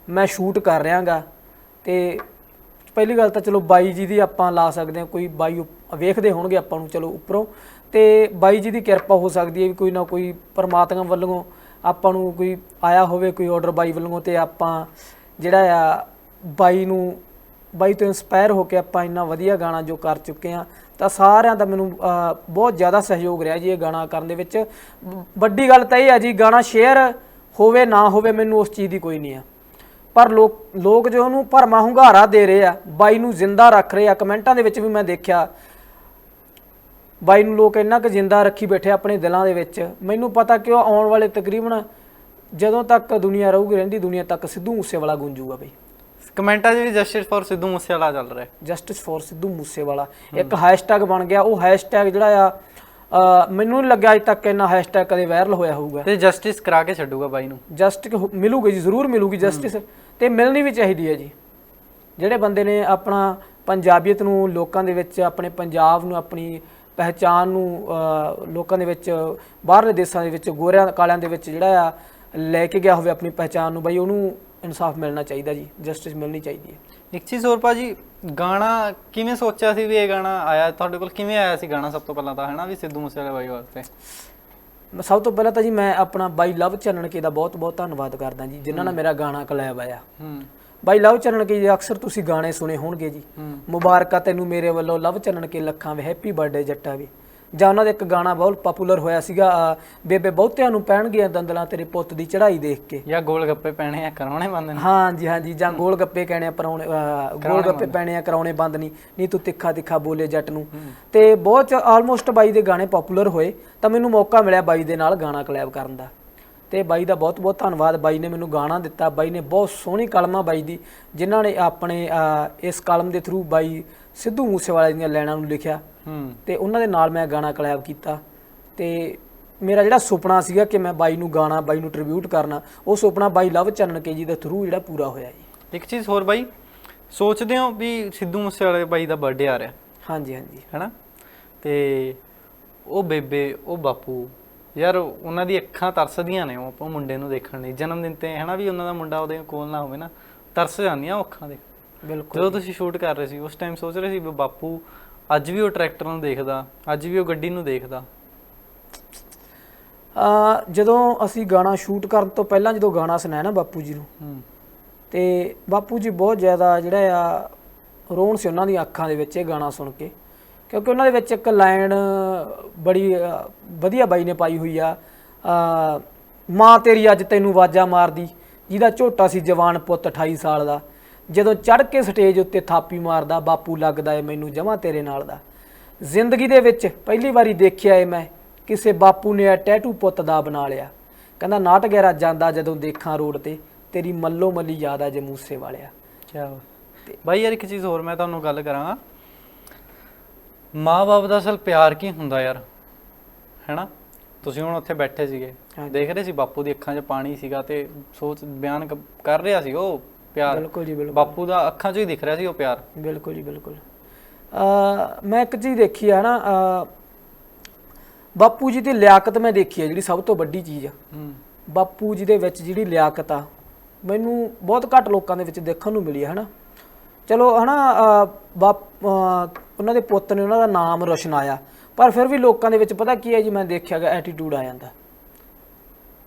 ਮੈਂ ਸ਼ੂਟ ਕਰ ਰਿਹਾਗਾ। ਤੇ ਪਹਿਲੀ ਗੱਲ ਤਾਂ ਚਲੋ ਬਾਈ ਜੀ ਦੀ ਆਪਾਂ ਲਾ ਸਕਦੇ ਹਾਂ, ਕੋਈ ਬਾਈ ਉਪ- ਵੇਖਦੇ ਹੋਣਗੇ ਆਪਾਂ ਨੂੰ, ਚਲੋ ਉੱਪਰੋਂ। ਤੇ ਬਾਈ ਜੀ ਦੀ ਕਿਰਪਾ ਹੋ ਸਕਦੀ ਹੈ ਵੀ ਕੋਈ ਨਾ ਕੋਈ ਪਰਮਾਤਮਾ ਵੱਲੋਂ ਆਪਾਂ ਨੂੰ ਕੋਈ ਆਇਆ ਹੋਵੇ, ਕੋਈ ਆਰਡਰ ਬਾਈ ਵੱਲੋਂ ਤੇ ਆਪਾਂ ਜਿਹੜਾ ਆ ਬਾਈ ਨੂੰ ਬਾਈ ਤੋਂ ਇਨਸਪਾਇਰ ਹੋ ਕੇ ਆਪਾਂ ਇੰਨਾ ਵਧੀਆ ਗਾਣਾ ਜੋ ਕਰ ਚੁੱਕੇ ਆ ਤਾਂ ਸਾਰਿਆਂ ਦਾ ਮੈਨੂੰ ਬਹੁਤ ਜ਼ਿਆਦਾ ਸਹਿਯੋਗ ਰਿਹਾ ਜੀ ਇਹ ਗਾਣਾ ਕਰਨ ਦੇ ਵਿੱਚ। ਵੱਡੀ ਗੱਲ ਤਾਂ ਇਹ ਹੈ ਜੀ, ਗਾਣਾ ਸ਼ੇਅਰ ਹੋਵੇ ਨਾ ਹੋਵੇ ਮੈਨੂੰ ਉਸ ਚੀਜ਼ ਦੀ ਕੋਈ ਨਹੀਂ ਆ। ਪਰ ਲੋਕ ਲੋਕ ਜੋ ਉਹਨੂੰ ਭਰਮਾ ਹੁੰਗਾਰਾ ਦੇ ਰਹੇ ਆ, ਬਾਈ ਨੂੰ ਜ਼ਿੰਦਾ ਰੱਖ ਰਹੇ ਆ। ਕਮੈਂਟਾਂ ਦੇ ਵਿੱਚ ਵੀ ਮੈਂ ਦੇਖਿਆ, ਬਾਈ ਨੂੰ ਲੋਕ ਇੰਨਾ ਕੁ ਜ਼ਿੰਦਾ ਰੱਖੀ ਬੈਠੇ ਆਪਣੇ ਦਿਲਾਂ ਦੇ ਵਿੱਚ। ਮੈਨੂੰ ਪਤਾ ਕਿ ਉਹ ਆਉਣ ਵਾਲੇ ਤਕਰੀਬਨ ਜਦੋਂ ਤੱਕ ਦੁਨੀਆ ਰਹੂਗੀ, ਰਹਿੰਦੀ ਦੁਨੀਆ ਤੱਕ ਸਿੱਧੂ ਮੂਸੇਵਾਲਾ ਗੂੰਜੂਗਾ ਬਈ। ਕਮੈਂਟਾਂ 'ਚ ਵੀ ਜਸਟਿਸ ਫॉर ਸਿੱਧੂ ਮੂਸੇਵਾਲਾ ਚੱਲ ਰਿਹਾ ਜਸਟਿਸ ਫॉर ਸਿੱਧੂ ਮੂਸੇਵਾਲਾ। ਇੱਕ ਹੈਸ਼ਟੈਗ ਬਣ ਗਿਆ ਉਹ ਹੈਸ਼ਟੈਗ ਜਿਹੜਾ ਆ ਅ, ਮੈਨੂੰ ਨਹੀਂ ਲੱਗਿਆ ਅਜੇ ਤੱਕ ਇੰਨਾ ਹੈਸ਼ਟੈਗ ਕਦੇ ਵਾਇਰਲ ਹੋਇਆ ਹੋਊਗਾ। ਤੇ ਜਸਟਿਸ ਕਰਾ ਕੇ ਛੱਡੂਗਾ ਬਾਈ ਨੂੰ। ਜਸਟਿਸ ਮਿਲੂਗੀ ਜੀ ਜ਼ਰੂਰ ਮਿਲੂਗੀ ਜਸਟਿਸ। ਤੇ ਮਿਲਣੀ ਵੀ ਚਾਹੀਦੀ ਹੈ ਜੀ। ਜਿਹੜੇ ਬੰਦੇ ਨੇ ਆਪਣਾ ਪੰਜਾਬੀਅਤ ਨੂੰ ਲੋਕਾਂ ਦੇ ਵਿੱਚ ਆਪਣੇ ਪੰਜਾਬ ਨੂੰ ਆਪਣੀ ਪਹਿਚਾਨ ਨੂੰ ਅ, ਲੋਕਾਂ ਦੇ ਵਿੱਚ ਬਾਹਰਲੇ ਦੇਸ਼ਾਂ ਦੇ ਵਿੱਚ ਗੋਰਿਆਂ ਕਾਲਿਆਂ ਦੇ ਵਿੱਚ ਜਿਹੜਾ ਆ ਲੈ ਕੇ ਗਿਆ ਹੋਵੇ ਆਪਣੀ ਪਹਿਚਾਨ ਨੂੰ ਬਈ ਉਹਨੂੰ ਇਨਸਾਫ ਮਿਲਣਾ ਚਾਹੀਦਾ ਜੀ ਜਸਟਿਸ ਮਿਲਣੀ ਚਾਹੀਦੀ ਹੈ। ਇੱਕ ਚੀਜ਼ ਹੋਰ ਭਾਜੀ ਗਾਣਾ ਕਿਵੇਂ ਸੋਚਿਆ ਸੀ ਵੀ ਇਹ ਗਾਣਾ ਆਇਆ ਤੁਹਾਡੇ ਕੋਲ ਕਿਵੇਂ ਆਇਆ ਸੀ ਗਾਣਾ ਸਭ ਤੋਂ ਪਹਿਲਾਂ ਤਾਂ ਹੈਨਾ ਵੀ ਸਿੱਧੂ ਮੂਸੇਵਾਲੇ ਬਾਈ ਵਾਸਤੇ? ਮੈਂ ਸਭ ਤੋਂ ਪਹਿਲਾਂ ਤਾਂ ਜੀ ਮੈਂ ਆਪਣਾ ਬਾਈ ਲਵ ਚੰਨਣਕੇ ਦਾ ਬਹੁਤ ਬਹੁਤ ਧੰਨਵਾਦ ਕਰਦਾ ਜੀ ਜਿਨ੍ਹਾਂ ਨੇ ਮੇਰਾ ਗਾਣਾ ਕਲੈਬ ਆਇਆ। ਹੂੰ। ਬਾਈ ਲਵ ਚੰਨਣਕੇ ਜੀ ਅਕਸਰ ਤੁਸੀਂ ਗਾਣੇ ਸੁਣੇ ਹੋਣਗੇ ਜੀ। ਮੁਬਾਰਕਾਂ ਤੈਨੂੰ ਮੇਰੇ ਵੱਲੋਂ ਲਵ ਚੰਨਣਕੇ ਲੱਖਾਂ ਵੇ ਹੈਪੀ ਬਰਥਡੇ ਜੱਟਾ ਵੀ। ਜਾਂ ਉਹਨਾਂ ਦਾ ਇੱਕ ਗਾਣਾ ਬਹੁਤ ਪਪੂਲਰ ਹੋਇਆ ਸੀਗਾ ਬੇਬੇ ਬਹੁਤਿਆਂ ਨੂੰ ਪੈਣਗੀਆਂ ਦੰਦਲਾਂ ਤੇਰੇ ਪੁੱਤ ਦੀ ਚੜ੍ਹਾਈ ਦੇਖ ਕੇ। ਜਾਂ ਗੋਲ ਗੱਪੇ ਪੈਣੇ ਆ ਕਰਾਉਣੇ ਬੰਦੇ ਨੇ। ਹਾਂ ਜੀ ਹਾਂ ਜੀ ਜਾਂ ਗੋਲ ਗੱਪੇ ਕਹਿਣੇ ਆ ਪਰਾਉਣੇ ਗੋਲ ਗੱਪੇ ਪੈਣੇ ਆ ਕਰਾਉਣੇ ਬੰਦ ਨਹੀਂ ਨਹੀਂ ਤੂੰ ਤਿੱਖਾ ਤਿੱਖਾ ਬੋਲੇ ਜੱਟ ਨੂੰ। ਤੇ ਬਹੁਤ ਆਲਮੋਸਟ ਬਾਈ ਦੇ ਗਾਣੇ ਪਪੂਲਰ ਹੋਏ ਤਾਂ ਮੈਨੂੰ ਮੌਕਾ ਮਿਲਿਆ ਬਾਈ ਦੇ ਨਾਲ ਗਾਣਾ ਕਲੈਬ ਕਰਨ ਦਾ। ਤੇ ਬਾਈ ਦਾ ਬਹੁਤ ਬਹੁਤ ਧੰਨਵਾਦ। ਬਾਈ ਨੇ ਮੈਨੂੰ ਗਾਣਾ ਦਿੱਤਾ। ਬਾਈ ਨੇ ਬਹੁਤ ਸੋਹਣੀ ਕਲਮਾ ਬਾਈ ਦੀ ਜਿਨ੍ਹਾਂ ਨੇ ਆਪਣੇ ਇਸ ਕਲਮ ਦੇ ਥਰੂ ਬਾਈ ਸਿੱਧੂ ਮੂਸੇਵਾਲੇ ਦੀਆਂ ਲਾਈਨਾਂ ਨੂੰ ਲਿਖਿਆ। ਤੇ ਉਹਨਾਂ ਦੇ ਨਾਲ ਮੈਂ ਗਾਣਾ ਕਲੈਬ ਕੀਤਾ ਤੇ ਮੇਰਾ ਜਿਹੜਾ ਸੁਪਨਾ ਸੀਗਾ ਕਿ ਮੈਂ ਬਾਈ ਨੂੰ ਗਾਣਾ ਬਾਈ ਨੂੰ ਟ੍ਰਿਬਿਊਟ ਕਰਨਾ ਉਹ ਸੁਪਨਾ ਬਾਈ ਲਵ ਚੰਨ ਕੇ ਜੀ ਦੇ ਥਰੂ ਜਿਹੜਾ ਪੂਰਾ ਹੋਇਆ ਜੀ। ਇੱਕ ਚੀਜ਼ ਹੋਰ ਬਾਈ ਸੋਚਦੇ ਹੋ ਵੀ ਸਿੱਧੂ ਮੂਸੇਵਾਲੇ ਬਾਈ ਦਾ ਬਰਥਡੇ ਆ ਰਿਹਾ। ਹਾਂਜੀ ਹਾਂਜੀ। ਹੈਨਾ? ਤੇ ਉਹ ਬੇਬੇ ਉਹ ਬਾਪੂ ਯਾਰ ਉਹਨਾਂ ਦੀ ਅੱਖਾਂ ਤਰਸਦੀਆਂ ਨੇ ਉਹ ਉਹ ਮੁੰਡੇ ਨੂੰ ਦੇਖਣ ਲਈ। ਜਨਮ ਦਿਨ ਤੇ ਹੈਨਾ ਵੀ ਉਹਨਾਂ ਦਾ ਮੁੰਡਾ ਉਹਦੇ ਕੋਲ ਨਾ ਹੋਵੇ ਨਾ ਤਰਸ ਜਾਂਦੀਆਂ ਅੱਖਾਂ ਦੇ। ਬਿਲਕੁਲ ਜਦੋਂ ਤੁਸੀਂ ਸ਼ੂਟ ਕਰ ਰਹੇ ਸੀ ਉਸ ਟਾਈਮ ਸੋਚ ਰਹੇ ਸੀ ਵੀ ਬਾਪੂ ਅੱਜ ਵੀ ਉਹ ਟਰੈਕਟਰ ਨੂੰ ਦੇਖਦਾ ਅੱਜ ਵੀ ਉਹ ਗੱਡੀ ਨੂੰ ਦੇਖਦਾ। ਅ ਜਦੋਂ ਅਸੀਂ ਗਾਣਾ ਸ਼ੂਟ ਕਰਨ ਤੋਂ ਪਹਿਲਾਂ ਜਦੋਂ ਗਾਣਾ ਸੁਣਾਇਆ ਨਾ ਬਾਪੂ ਜੀ ਨੂੰ ਹੂੰ। ਤੇ ਬਾਪੂ ਜੀ ਬਹੁਤ ਜ਼ਿਆਦਾ ਜਿਹੜਾ ਆ ਰੋਣ ਸੀ ਉਹਨਾਂ ਦੀਆਂ ਅੱਖਾਂ ਦੇ ਵਿੱਚ ਇਹ ਗਾਣਾ ਸੁਣ ਕੇ ਕਿਉਂਕਿ ਉਹਨਾਂ ਦੇ ਵਿੱਚ ਇੱਕ ਲਾਈਨ ਬੜੀ ਵਧੀਆ ਬਾਈ ਨੇ ਪਾਈ ਹੋਈ ਆ ਮਾਂ ਤੇਰੀ ਅੱਜ ਤੈਨੂੰ ਆਵਾਜ਼ਾਂ ਮਾਰਦੀ ਜਿਹਦਾ ਝੋਟਾ ਸੀ ਜਵਾਨ ਪੁੱਤ 28 ਸਾਲ ਦਾ ਜਦੋਂ ਚੜ ਕੇ ਸਟੇਜ ਉੱਤੇ ਥਾਪੀ ਮਾਰਦਾ ਬਾਪੂ ਲੱਗਦਾ ਏ ਮੈਨੂੰ ਜਮਾ ਤੇਰੇ ਨਾਲ ਦਾ। ਜ਼ਿੰਦਗੀ ਦੇ ਵਿੱਚ ਪਹਿਲੀ ਵਾਰੀ ਦੇਖਿਆ ਏ ਮੈਂ ਕਿਸੇ ਬਾਪੂ ਨੇ ਟੈਟੂ ਪੁੱਤ ਦਾ ਬਣਾ ਲਿਆ। ਕਹਿੰਦਾ ਨਾਟ ਗੈਰਾ ਜਾਂਦਾ ਜਦੋਂ ਦੇਖਾਂ ਰੋਡ ਤੇ ਤੇਰੀ ਮੱਲੋ ਮੱਲੀ ਯਾਦ ਆ ਜੇ ਮੂਸੇ ਵਾਲਿਆ। ਕਿਆ ਬਾਈ ਯਾਰ ਇੱਕ ਚੀਜ਼ ਹੋਰ ਮੈਂ ਤੁਹਾਨੂੰ ਗੱਲ ਕਰਾਂਗਾ। ਮਾਂ-ਬਾਪ ਦਾ ਅਸਲ ਪਿਆਰ ਕੀ ਹੁੰਦਾ ਯਾਰ? ਹੈਨਾ? ਤੁਸੀਂ ਹੁਣ ਉੱਥੇ ਬੈਠੇ ਸੀਗੇ। ਹਾਂਜੀ। ਦੇਖ ਰਹੇ ਸੀ ਬਾਪੂ ਦੀ ਅੱਖਾਂ 'ਚ ਪਾਣੀ ਸੀਗਾ ਤੇ ਸੋਚ ਬਿਆਨ ਕ- ਕਰ ਰਿਹਾ ਸੀ ਉਹ। ਪਿਆਰ। ਬਿਲਕੁਲ ਜੀ ਬਿਲਕੁਲ। ਬਾਪੂ ਦਾ ਅੱਖਾਂ 'ਚੋਂ ਹੀ ਦਿਖ ਰਿਹਾ ਸੀ ਉਹ ਪਿਆਰ। ਬਿਲਕੁਲ ਜੀ ਬਿਲਕੁਲ। ਅ ਮੈਂ ਇੱਕ ਚੀਜ਼ ਦੇਖੀ ਆ ਨਾ ਅ ਬਾਪੂ ਜੀ ਦੀ ਲਿਆਕਤ ਮੈਂ ਦੇਖੀ ਆ ਜਿਹੜੀ ਸਭ ਤੋਂ ਵੱਡੀ ਚੀਜ਼ ਆ। ਹੂੰ। ਬਾਪੂ ਜੀ ਦੇ ਵਿੱਚ ਜਿਹੜੀ ਲਿਆਕਤ ਆ ਮੈਨੂੰ ਬਹੁਤ ਘੱਟ ਲੋਕਾਂ ਦੇ ਵਿੱਚ ਦੇਖਣ ਨੂੰ ਮਿਲੀ ਹੈ ਹਨਾ। ਚਲੋ ਹਨਾ ਬਾਪ ਉਹਨਾਂ ਦੇ ਪੁੱਤ ਨੇ ਉਹਨਾਂ ਦਾ ਨਾਮ ਰੋਸ਼ਨ ਆਇਆ ਪਰ ਫਿਰ ਵੀ ਲੋਕਾਂ ਦੇ ਵਿੱਚ ਪਤਾ ਕੀ ਹੈ ਜੀ ਮੈਂ ਦੇਖਿਆ ਗਿਆ ਐਟੀਟਿਊਡ ਆ ਜਾਂਦਾ।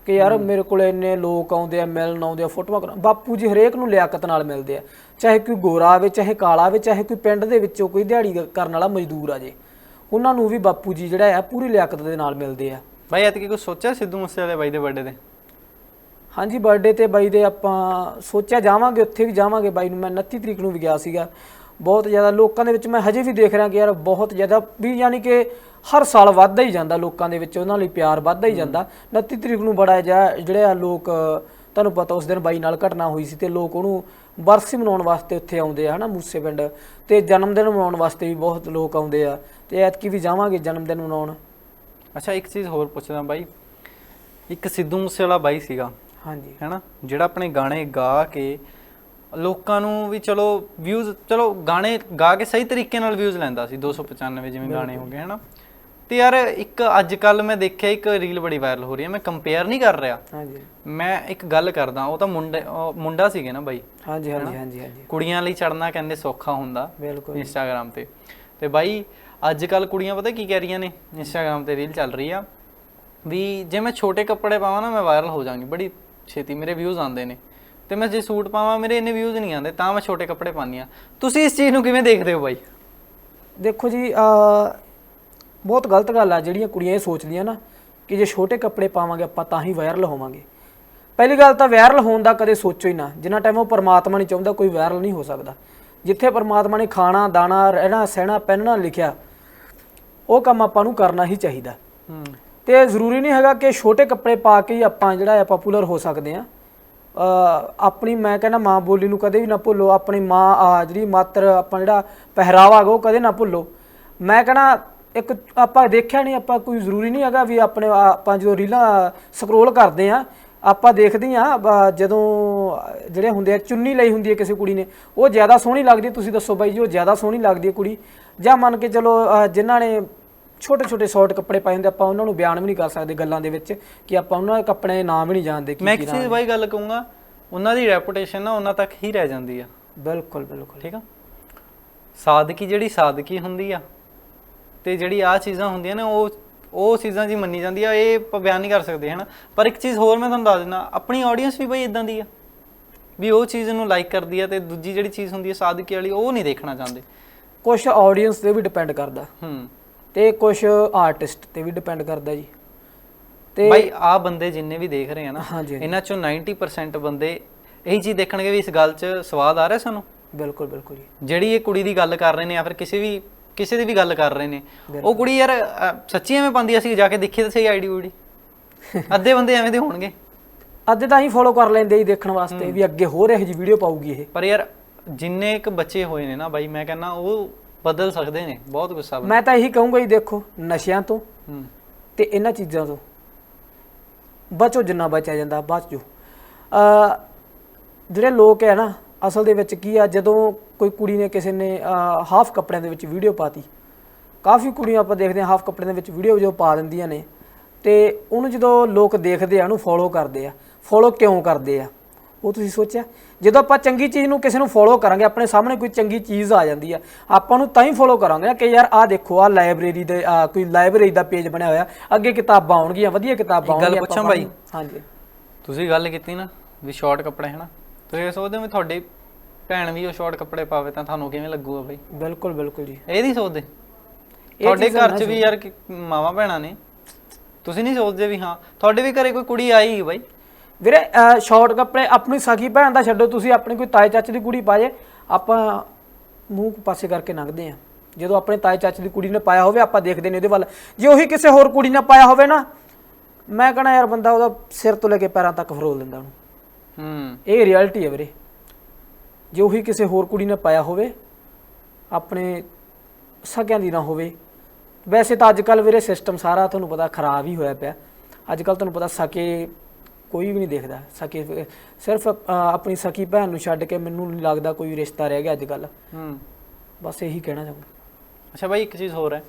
ਕਿ ਯਾਰ ਮੇਰੇ ਕੋਲ ਇੰਨੇ ਲੋਕ ਆਉਂਦੇ ਆ ਮਿਲਣ ਆਉਂਦੇ ਆ ਫੋਟੋਆਂ ਕਰਾ ਬਾਪੂ ਜੀ ਹਰੇਕ ਨੂੰ ਲਿਆਕਤ ਨਾਲ ਮਿਲਦੇ ਆ। ਚਾਹੇ ਕੋਈ ਗੋਰਾ ਆਵੇ ਚਾਹੇ ਕਾਲਾ ਆਵੇ ਚਾਹੇ ਕੋਈ ਪਿੰਡ ਦੇ ਵਿੱਚੋਂ ਕੋਈ ਦਿਹਾੜੀ ਕਰਨ ਵਾਲਾ ਮਜ਼ਦੂਰ ਆ ਜੇ। ਉਹਨਾਂ ਨੂੰ ਵੀ ਬਾਪੂ ਜੀ ਜਿਹੜਾ ਆ ਪੂਰੀ ਲਿਆਕਤ ਦੇ ਨਾਲ ਮਿਲਦੇ ਆ। ਬਾਈ ਐਤਕੀ ਕੁਝ ਸੋਚਿਆ ਸਿੱਧੂ ਮੂਸੇਵਾਲੇ ਬਾਈ ਦੇ ਬਰਥਡੇ ਤੇ? ਹਾਂਜੀ ਬਰਥਡੇ ਤੇ ਬਾਈ ਦੇ ਆਪਾਂ ਸੋਚਿਆ ਜਾਵਾਂਗੇ ਉੱਥੇ ਵੀ ਜਾਵਾਂਗੇ। ਬਾਈ ਨੂੰ ਮੈਂ 29 ਤਰੀਕ ਨੂੰ ਵੀ ਗਿਆ ਸੀਗਾ। ਬਹੁਤ ਜ਼ਿਆਦਾ ਲੋਕਾਂ ਦੇ ਵਿੱਚ ਮੈਂ ਹਜੇ ਵੀ ਦੇਖ ਰਿਹਾ ਕਿ ਯਾਰ ਬਹੁਤ ਜ਼ਿਆਦਾ ਵੀ ਯਾਨੀ ਕਿ ਹਰ ਸਾਲ ਵੱਧਦਾ ਹੀ ਜਾਂਦਾ ਲੋਕਾਂ ਦੇ ਵਿੱਚ ਉਹਨਾਂ ਲਈ ਪਿਆਰ ਵੱਧਦਾ ਹੀ ਜਾਂਦਾ। 29 ਤਰੀਕ ਨੂੰ ਬੜਾ ਜਿਹਾ ਜਿਹੜੇ ਆ ਲੋਕ ਤੁਹਾਨੂੰ ਪਤਾ ਉਸ ਦਿਨ ਬਾਈ ਨਾਲ ਘਟਨਾ ਹੋਈ ਸੀ ਤੇ ਲੋਕ ਉਹਨੂੰ ਬਰਸੀ ਮਨਾਉਣ ਵਾਸਤੇ ਉੱਥੇ ਆਉਂਦੇ ਆ ਹਨਾ ਮੂਸੇ ਪਿੰਡ। ਤੇ ਜਨਮ ਦਿਨ ਮਨਾਉਣ ਵਾਸਤੇ ਵੀ ਬਹੁਤ ਲੋਕ ਆਉਂਦੇ ਆ। ਤੇ ਐਤਕੀ ਵੀ ਜਾਵਾਂਗੇ ਜਨਮ ਦਿਨ ਮਨਾਉਣ। ਅੱਛਾ ਇੱਕ ਚੀਜ਼ ਹੋਰ ਪੁੱਛਦਾ ਬਾਈ। ਇੱਕ ਸਿੱਧੂ ਮੂਸੇਵਾਲਾ ਬਾਈ ਸੀਗਾ ਹਾਂਜੀ। ਹੈਨਾ ਜਿਹੜਾ ਆਪਣੇ ਗਾਣੇ ਗਾ ਕੇ ਲੋਕਾਂ ਨੂੰ ਵੀ ਚਲੋ ਵਿਊਜ਼ ਚਲੋ ਗਾਣੇ ਗਾ ਕੇ ਸਹੀ ਤਰੀਕੇ ਨਾਲ ਵਿਊਜ਼ ਲੈਂਦਾ ਸੀ 295 ਜਿਵੇਂ ਗਾਣੇ ਹੋ ਗਏ ਹੈਨਾ? ਤੇ ਯਾਰ ਇੱਕ ਅੱਜ ਕੱਲ ਮੈਂ ਦੇਖਿਆ ਇੱਕ ਰੀਲ ਬੜੀ ਵਾਇਰਲ ਹੋ ਰਹੀ ਹੈ ਮੈਂ ਕੰਪੇਅਰ ਨਹੀਂ ਕਰ ਰਿਹਾ। ਹਾਂਜੀ। ਮੈਂ ਇੱਕ ਗੱਲ ਕਰਦਾ ਉਹ ਤਾਂ ਮੁੰਡੇ ਮੁੰਡਾ ਸੀਗੇ ਨਾ ਬਾਈ? ਹਾਂਜੀ ਹਾਂਜੀ ਹਾਂਜੀ ਹਾਂਜੀ। ਕੁੜੀਆਂ ਲਈ ਚੜਨਾ ਕਹਿੰਦੇ ਸੌਖਾ ਹੁੰਦਾ ਬਿਲਕੁਲ। ਇੰਸਟਾਗ੍ਰam ਤੇ। ਤੇ ਬਾਈ ਅੱਜ ਕੱਲ ਕੁੜੀਆਂ ਪਤਾ ਕੀ ਕਹਿ ਰਹੀਆਂ ਨੇ? ਇੰਸਟਾਗ੍ਰam ਤੇ ਰੀਲ ਚੱਲ ਰਹੀ ਆ ਵੀ ਜੇ ਮੈਂ ਛੋਟੇ ਕੱਪੜੇ ਪਾਵਾਂ ਨਾ ਮੈਂ ਵਾਇਰਲ ਹੋ ਜਾਵਾਂਗੀ ਬੜੀ ਛੇਤੀ ਮੇਰੇ ਵਿਊਜ਼ ਆਉਂਦੇ ਨੇ। ਤੇ ਮੈਂ ਜੇ ਸੂਟ ਪਾਵਾਂ ਮੇਰੇ ਇੰਨੇ ਵਿਊਜ਼ ਨਹੀਂ ਆਉਂਦੇ ਤਾਂ ਮੈਂ ਛੋਟੇ ਕੱਪੜੇ ਪਾਉਂਦੀ ਆ ਤੁਸੀਂ ਇਸ ਚੀਜ਼ ਨੂੰ ਕਿਵੇਂ ਦੇਖਦੇ ਹੋ ਬਾਈ? ਦੇਖੋ ਜੀ ਅ ਬਹੁਤ ਗਲਤ ਗੱਲ ਆ ਜਿਹੜੀਆਂ ਕੁੜੀਆਂ ਇਹ ਸੋਚਦੀਆਂ ਨਾ ਕਿ ਜੇ ਛੋਟੇ ਕੱਪੜੇ ਪਾਵਾਂਗੇ ਆਪਾਂ ਤਾਂ ਹੀ ਵਾਇਰਲ ਹੋਵਾਂਗੇ। ਪਹਿਲੀ ਗੱਲ ਤਾਂ ਵਾਇਰਲ ਹੋਣ ਦਾ ਕਦੇ ਸੋਚੋ ਹੀ ਨਾ। ਜਿੰਨਾ ਟਾਈਮ ਉਹ ਪਰਮਾਤਮਾ ਨਹੀਂ ਚਾਹੁੰਦਾ ਕੋਈ ਵਾਇਰਲ ਨਹੀਂ ਹੋ ਸਕਦਾ। ਜਿੱਥੇ ਪਰਮਾਤਮਾ ਨੇ ਖਾਣਾ ਦਾਣਾ ਰਹਿਣਾ ਸਹਿਣਾ ਪਹਿਨਣਾ ਲਿਖਿਆ ਉਹ ਕੰਮ ਆਪਾਂ ਨੂੰ ਕਰਨਾ ਹੀ ਚਾਹੀਦਾ। ਤੇ ਜ਼ਰੂਰੀ ਨਹੀਂ ਹੈਗਾ ਕਿ ਛੋਟੇ ਕੱਪੜੇ ਪਾ ਕੇ ਹੀ ਆਪਾਂ ਜਿਹੜਾ ਹੈ ਪਪੂਲਰ ਹੋ ਸਕਦੇ ਆ ਆਪਣੀ ਮੈਂ ਕਹਿੰਦਾ ਮਾਂ ਬੋਲੀ ਨੂੰ ਕਦੇ ਵੀ ਨਾ ਭੁੱਲੋ, ਆਪਣੀ ਮਾਂ ਆ ਜਿਹੜੀ ਮਾਤਰ ਆਪਾਂ ਜਿਹੜਾ ਪਹਿਰਾਵਾ ਹੈਗਾ ਉਹ ਕਦੇ ਨਾ ਭੁੱਲੋ। ਮੈਂ ਕਹਿੰਦਾ ਇੱਕ ਆਪਾਂ ਦੇਖਿਆ ਨਹੀਂ, ਆਪਾਂ ਕੋਈ ਜ਼ਰੂਰੀ ਨਹੀਂ ਹੈਗਾ ਵੀ ਆਪਣੇ ਆਪਾਂ ਜਦੋਂ ਰੀਲਾਂ ਸਕਰੋਲ ਕਰਦੇ ਆ ਆਪਾਂ ਦੇਖਦੇ ਆ ਜਦੋਂ ਜਿਹੜੇ ਹੁੰਦੇ ਆ, ਚੁੰਨੀ ਲਈ ਹੁੰਦੀ ਹੈ ਕਿਸੇ ਕੁੜੀ ਨੇ, ਉਹ ਜ਼ਿਆਦਾ ਸੋਹਣੀ ਲੱਗਦੀ ਤੁਸੀਂ ਦੱਸੋ ਬਾਈ ਜੀ, ਉਹ ਜ਼ਿਆਦਾ ਸੋਹਣੀ ਲੱਗਦੀ ਹੈ ਕੁੜੀ। ਜਾਂ ਮੰਨ ਕੇ ਚਲੋ ਜਿਨ੍ਹਾਂ ਨੇ ਛੋਟੇ ਛੋਟੇ ਸ਼ਾਰਟ ਕੱਪੜੇ ਪਾਏ ਹੁੰਦੇ ਆਪਾਂ ਉਹਨਾਂ ਨੂੰ ਬਿਆਨ ਵੀ ਨਹੀਂ ਕਰ ਸਕਦੇ ਗੱਲਾਂ ਦੇ ਵਿੱਚ ਕਿ ਆਪਾਂ ਉਹਨਾਂ ਦੇ ਕੱਪੜਿਆਂ ਦੇ ਨਾਮ ਵੀ ਨਹੀਂ ਜਾਣਦੇ ਕੀ ਮੈਂ ਇੱਕ ਚੀਜ਼ ਬਾਈ ਗੱਲ ਕਹੂੰਗਾ ਉਹਨਾਂ ਦੀ ਰੈਪੂਟੇਸ਼ਨ ਨਾ ਉਹਨਾਂ ਤੱਕ ਹੀ ਰਹਿ ਜਾਂਦੀ ਆ। ਬਿਲਕੁਲ ਬਿਲਕੁਲ। ਠੀਕ ਆ? ਸਾਦਗੀ ਜਿਹੜੀ ਸਾਦਗੀ ਹੁੰਦੀ ਆ ਤੇ ਜਿਹੜੀ ਆ ਚੀਜ਼ਾਂ ਹੁੰਦੀਆਂ ਨੇ ਉਹ ਉਹ ਚੀਜ਼ਾਂ ਜੀ ਮੰਨੀ ਜਾਂਦੀ ਆ ਇਹ ਆਪਾਂ ਬਿਆਨ ਨਹੀਂ ਕਰ ਸਕਦੇ ਹਨਾ? ਪਰ ਇੱਕ ਚੀਜ਼ ਹੋਰ ਮੈਂ ਤੁਹਾਨੂੰ ਦੱਸ ਦਿੰਦਾ ਆਪਣੀ ਆਡੀਅנס ਵੀ ਬਈ ਇਦਾਂ ਦੀ ਆ ਵੀ ਉਹ ਚੀਜ਼ ਨੂੰ ਲਾਈਕ ਕਰਦੀ ਆ ਤੇ ਦੂਜੀ ਜਿਹੜੀ ਚੀਜ਼ ਹੁੰਦੀ ਆ ਸਾਦਗੀ ਵਾਲੀ ਉਹ ਨਹੀਂ ਦੇਖਣਾ ਚਾਹੁੰਦੇ। ਕੁਝ ਆਡੀਅנס ਤੇ ਵੀ ਡਿਪੈਂਡ ਕਰਦਾ। ਹੂੰ। ਤੇ ਕੁਝ ਆਰਟਿਸਟ ਤੇ ਵੀ ਡਿਪੈਂਡ ਕਰਦਾ ਜੀ। ਤੇ ਬਾਈ ਆ ਬੰਦੇ ਜਿੰਨੇ ਵੀ ਦੇਖ ਰਹੇ ਆ ਨਾ ਹਾਂਜੀ ਹਾਂਜੀ, ਇਹਨਾਂ ਚੋਂ 90% ਬੰਦੇ ਇਹੀ ਚੀਜ਼ ਦੇਖਣਗੇ ਵੀ ਇਸ ਗੱਲ 'ਚ ਸਵਾਦ ਆ ਰਿਹਾ ਸਾਨੂੰ। ਬਿਲਕੁਲ ਬਿਲਕੁਲ ਜੀ। ਜਿਹੜੀ ਇਹ ਕੁੜੀ ਦੀ ਗੱਲ ਕਰ ਰਹੇ ਨੇ ਜਾਂ ਫਿਰ ਕਿਸੇ ਵੀ ਕਿਸੇ ਦੀ ਵੀ ਗੱਲ ਕਰ ਰਹੇ ਨੇ ਉਹ ਕੁੜੀ ਯਾਰ ਅ, ਸੱਚੀ ਐਵੇਂ ਪਾਉਂਦੀ ਆ, ਅਸੀਂ ਜਾ ਕੇ ਦੇਖੀਏ ਤਾਂ ਸਹੀ ਆਈਡੀ ਉਡੀ ਅੱਧੇ ਬੰਦੇ ਐਵੇਂ ਦੇ ਹੋਣਗੇ। ਅੱਜ ਤਾਂ ਹੀ ਫੋਲੋ ਕਰ ਲੈਂਦੇ ਜੀ ਦੇਖਣ ਵਾਸਤੇ ਵੀ ਅੱਗੇ ਹੋਰ ਇਹੋ ਜੀ ਵੀਡੀਓ ਪਾਊਗੀ ਇਹ। ਪਰ ਯਾਰ ਜਿੰਨੇ ਇੱਕ ਬੱਚੇ ਹੋਏ ਨੇ ਨਾ ਬਾਈ ਮੈਂ ਕਹਿੰਦਾ ਉਹ ਬਦਲ ਸਕਦੇ ਨੇ ਬਹੁਤ ਗੁੱਸਾ ਬਣ ਮੈਂ ਤਾਂ ਇਹੀ ਕਹੂੰਗਾ ਜੀ ਦੇਖੋ ਨਸ਼ਿਆਂ ਤੋਂ ਹੂੰ। ਤੇ ਇਹਨਾਂ ਚੀਜ਼ਾਂ ਤੋਂ। ਬਚੋ ਜਿੰਨਾ ਬਚਿਆ ਜਾਂਦਾ ਬਚੋ ਅ ਜਿਹੜੇ ਲੋਕ ਹੈ ਨਾ ਅਸਲ ਦੇ ਵਿੱਚ ਕੀ ਆ ਜਦੋਂ ਕੋਈ ਕੁੜੀ ਨੇ ਕਿਸੇ ਨੇ ਹਾਫ ਕੱਪੜਿਆਂ ਦੇ ਵਿੱਚ ਵੀਡੀਓ ਪਾਤੀ ਕਾਫੀ ਕੁੜੀਆਂ ਆਪਾਂ ਦੇਖਦੇ ਹਾਂ ਹਾਫ ਕੱਪੜਿਆਂ ਦੇ ਵਿੱਚ ਵੀਡੀਓ ਜੋ ਪਾ ਦਿੰਦੀਆਂ ਨੇ ਤੇ ਉਹਨੂੰ ਜਦੋਂ ਲੋਕ ਦੇਖਦੇ ਆ ਉਹਨੂੰ ਫੋਲੋ ਕਰਦੇ ਆ। ਫੋਲੋ ਕਿਉਂ ਕਰਦੇ ਆ? ਉਹ ਤੁਸੀਂ ਸੋਚਿਆ? ਜਦੋਂ ਆਪਾਂ ਚੰਗੀ ਚੀਜ਼ ਨੂੰ ਕਿਸੇ ਨੂੰ ਫੋਲੋ ਕਰਾਂਗੇ ਆਪਣੇ ਸਾਹਮਣੇ ਕੋਈ ਚੰਗੀ ਚੀਜ਼ ਆ ਜਾਂਦੀ ਆ ਆਪਾਂ ਨੂੰ ਤਾਂ ਹੀ ਫੋਲੋ ਕਰਾਂਗੇ ਨਾ ਕਿ ਯਾਰ ਆਹ ਦੇਖੋ ਆਹ ਲਾਇਬ੍ਰੇਰੀ ਦੇ ਕੋਈ ਲਾਇਬ੍ਰੇਰੀ ਦਾ ਪੇਜ ਬਣਿਆ ਹੋਇਆ ਅੱਗੇ ਕਿਤਾਬਾਂ ਆਉਣਗੀਆਂ ਵਧੀਆ ਕਿਤਾਬਾਂ ਇੱਕ ਗੱਲ ਆਉਣਗੀਆਂ ਪੁੱਛਾਂ ਬਾਈ? ਹਾਂਜੀ। ਤੁਸੀਂ ਗੱਲ ਕੀਤੀ ਨਾ ਵੀ ਸ਼ਾਰਟ ਕੱਪੜੇ ਹਨਾ? ਤੁਸੀਂ ਇਹ ਸੋਚਦੇ ਹੋ ਵੀ ਤੁਹਾਡੀ ਭੈਣ ਵੀ ਉਹ ਸ਼ਾਰਟ ਕੱਪੜੇ ਪਾਵੇ ਤਾਂ ਤੁਹਾਨੂੰ ਕਿਵੇਂ ਲੱਗੂਗਾ ਬਾਈ? ਬਿਲਕੁਲ ਬਿਲਕੁਲ ਜੀ। ਇਹ ਨਹੀਂ ਸੋਚਦੇ? ਤੁਹਾਡੇ ਘਰ 'ਚ ਵੀ ਯਾਰ ਮਾਵਾਂ ਭੈਣਾਂ ਨੇ। ਤੁਸੀਂ ਨਹੀਂ ਸੋਚਦੇ ਵੀ ਹਾਂ ਤੁਹਾਡੇ ਵੀ ਘਰੇ ਕੋਈ ਕੁੜੀ ਆਈ ਬਾਈ? ਵੀਰੇ ਸ਼ਾਰਟ ਕੱਪੜੇ ਆਪਣੀ ਸਖੀ ਭੈਣ ਦਾ ਛੱਡੋ ਤੁਸੀਂ ਆਪਣੀ ਕੋਈ ਤਾਏ ਚਾਚੇ ਦੀ ਕੁੜੀ ਪਾਜੇ ਆਪਾਂ ਮੂੰਹ ਪਾਸੇ ਕਰਕੇ ਲੰਘਦੇ ਆ ਜਦੋਂ ਆਪਣੇ ਤਾਏ ਚਾਚੇ ਦੀ ਕੁੜੀ ਨੇ ਪਾਇਆ ਹੋਵੇ ਆਪਾਂ ਦੇਖਦੇ ਨੇ ਉਹਦੇ ਵੱਲ। ਜੇ ਉਹੀ ਕਿਸੇ ਹੋਰ ਕੁੜੀ ਨੇ ਪਾਇਆ ਹੋਵੇ ਨਾ ਮੈਂ ਕਹਣਾ ਯਾਰ ਬੰਦਾ ਉਹਦਾ ਸਿਰ ਤੋਂ ਲੈ ਕੇ ਪੈਰਾਂ ਤੱਕ ਫਰੋਲ ਦਿੰਦਾ ਉਹਨੂੰ। ਹੂੰ। ਇਹ ਰਿਐਲਿਟੀ ਹੈ ਵੀਰੇ। ਜੇ ਉਹੀ ਕਿਸੇ ਹੋਰ ਕੁੜੀ ਨੇ ਪਾਇਆ ਹੋਵੇ ਆਪਣੇ ਸਕਿਆਂ ਦੀ ਨਾ ਹੋਵੇ। ਵੈਸੇ ਤਾਂ ਅੱਜ ਕੱਲ ਵੀਰੇ ਸਿਸਟਮ ਸਾਰਾ ਤੁਹਾਨੂੰ ਪਤਾ ਖਰਾਬ ਹੀ ਹੋਇਆ ਪਿਆ। ਅੱਜ ਕੱਲ ਤੁਹਾਨੂੰ ਪਤਾ ਸਕੇ ਕੋਈ ਵੀ ਨਹੀਂ ਦੇਖਦਾ। ਸਕੇ ਸਿਰਫ ਆਪਣੀ ਸਕੀ ਭੈਣ ਨੂੰ ਛੱਡ ਕੇ ਮੈਨੂੰ ਨਹੀਂ ਲੱਗਦਾ ਕੋਈ ਰਿਸ਼ਤਾ ਰਹਿ ਗਿਆ ਅੱਜ ਕੱਲ ਹੂੰ। ਬਸ ਇਹੀ ਕਹਿਣਾ ਚਾਹੁੰਦਾ। ਅੱਛਾ ਬਾਈ ਇੱਕ ਚੀਜ਼ ਹੋਰ ਹੈ।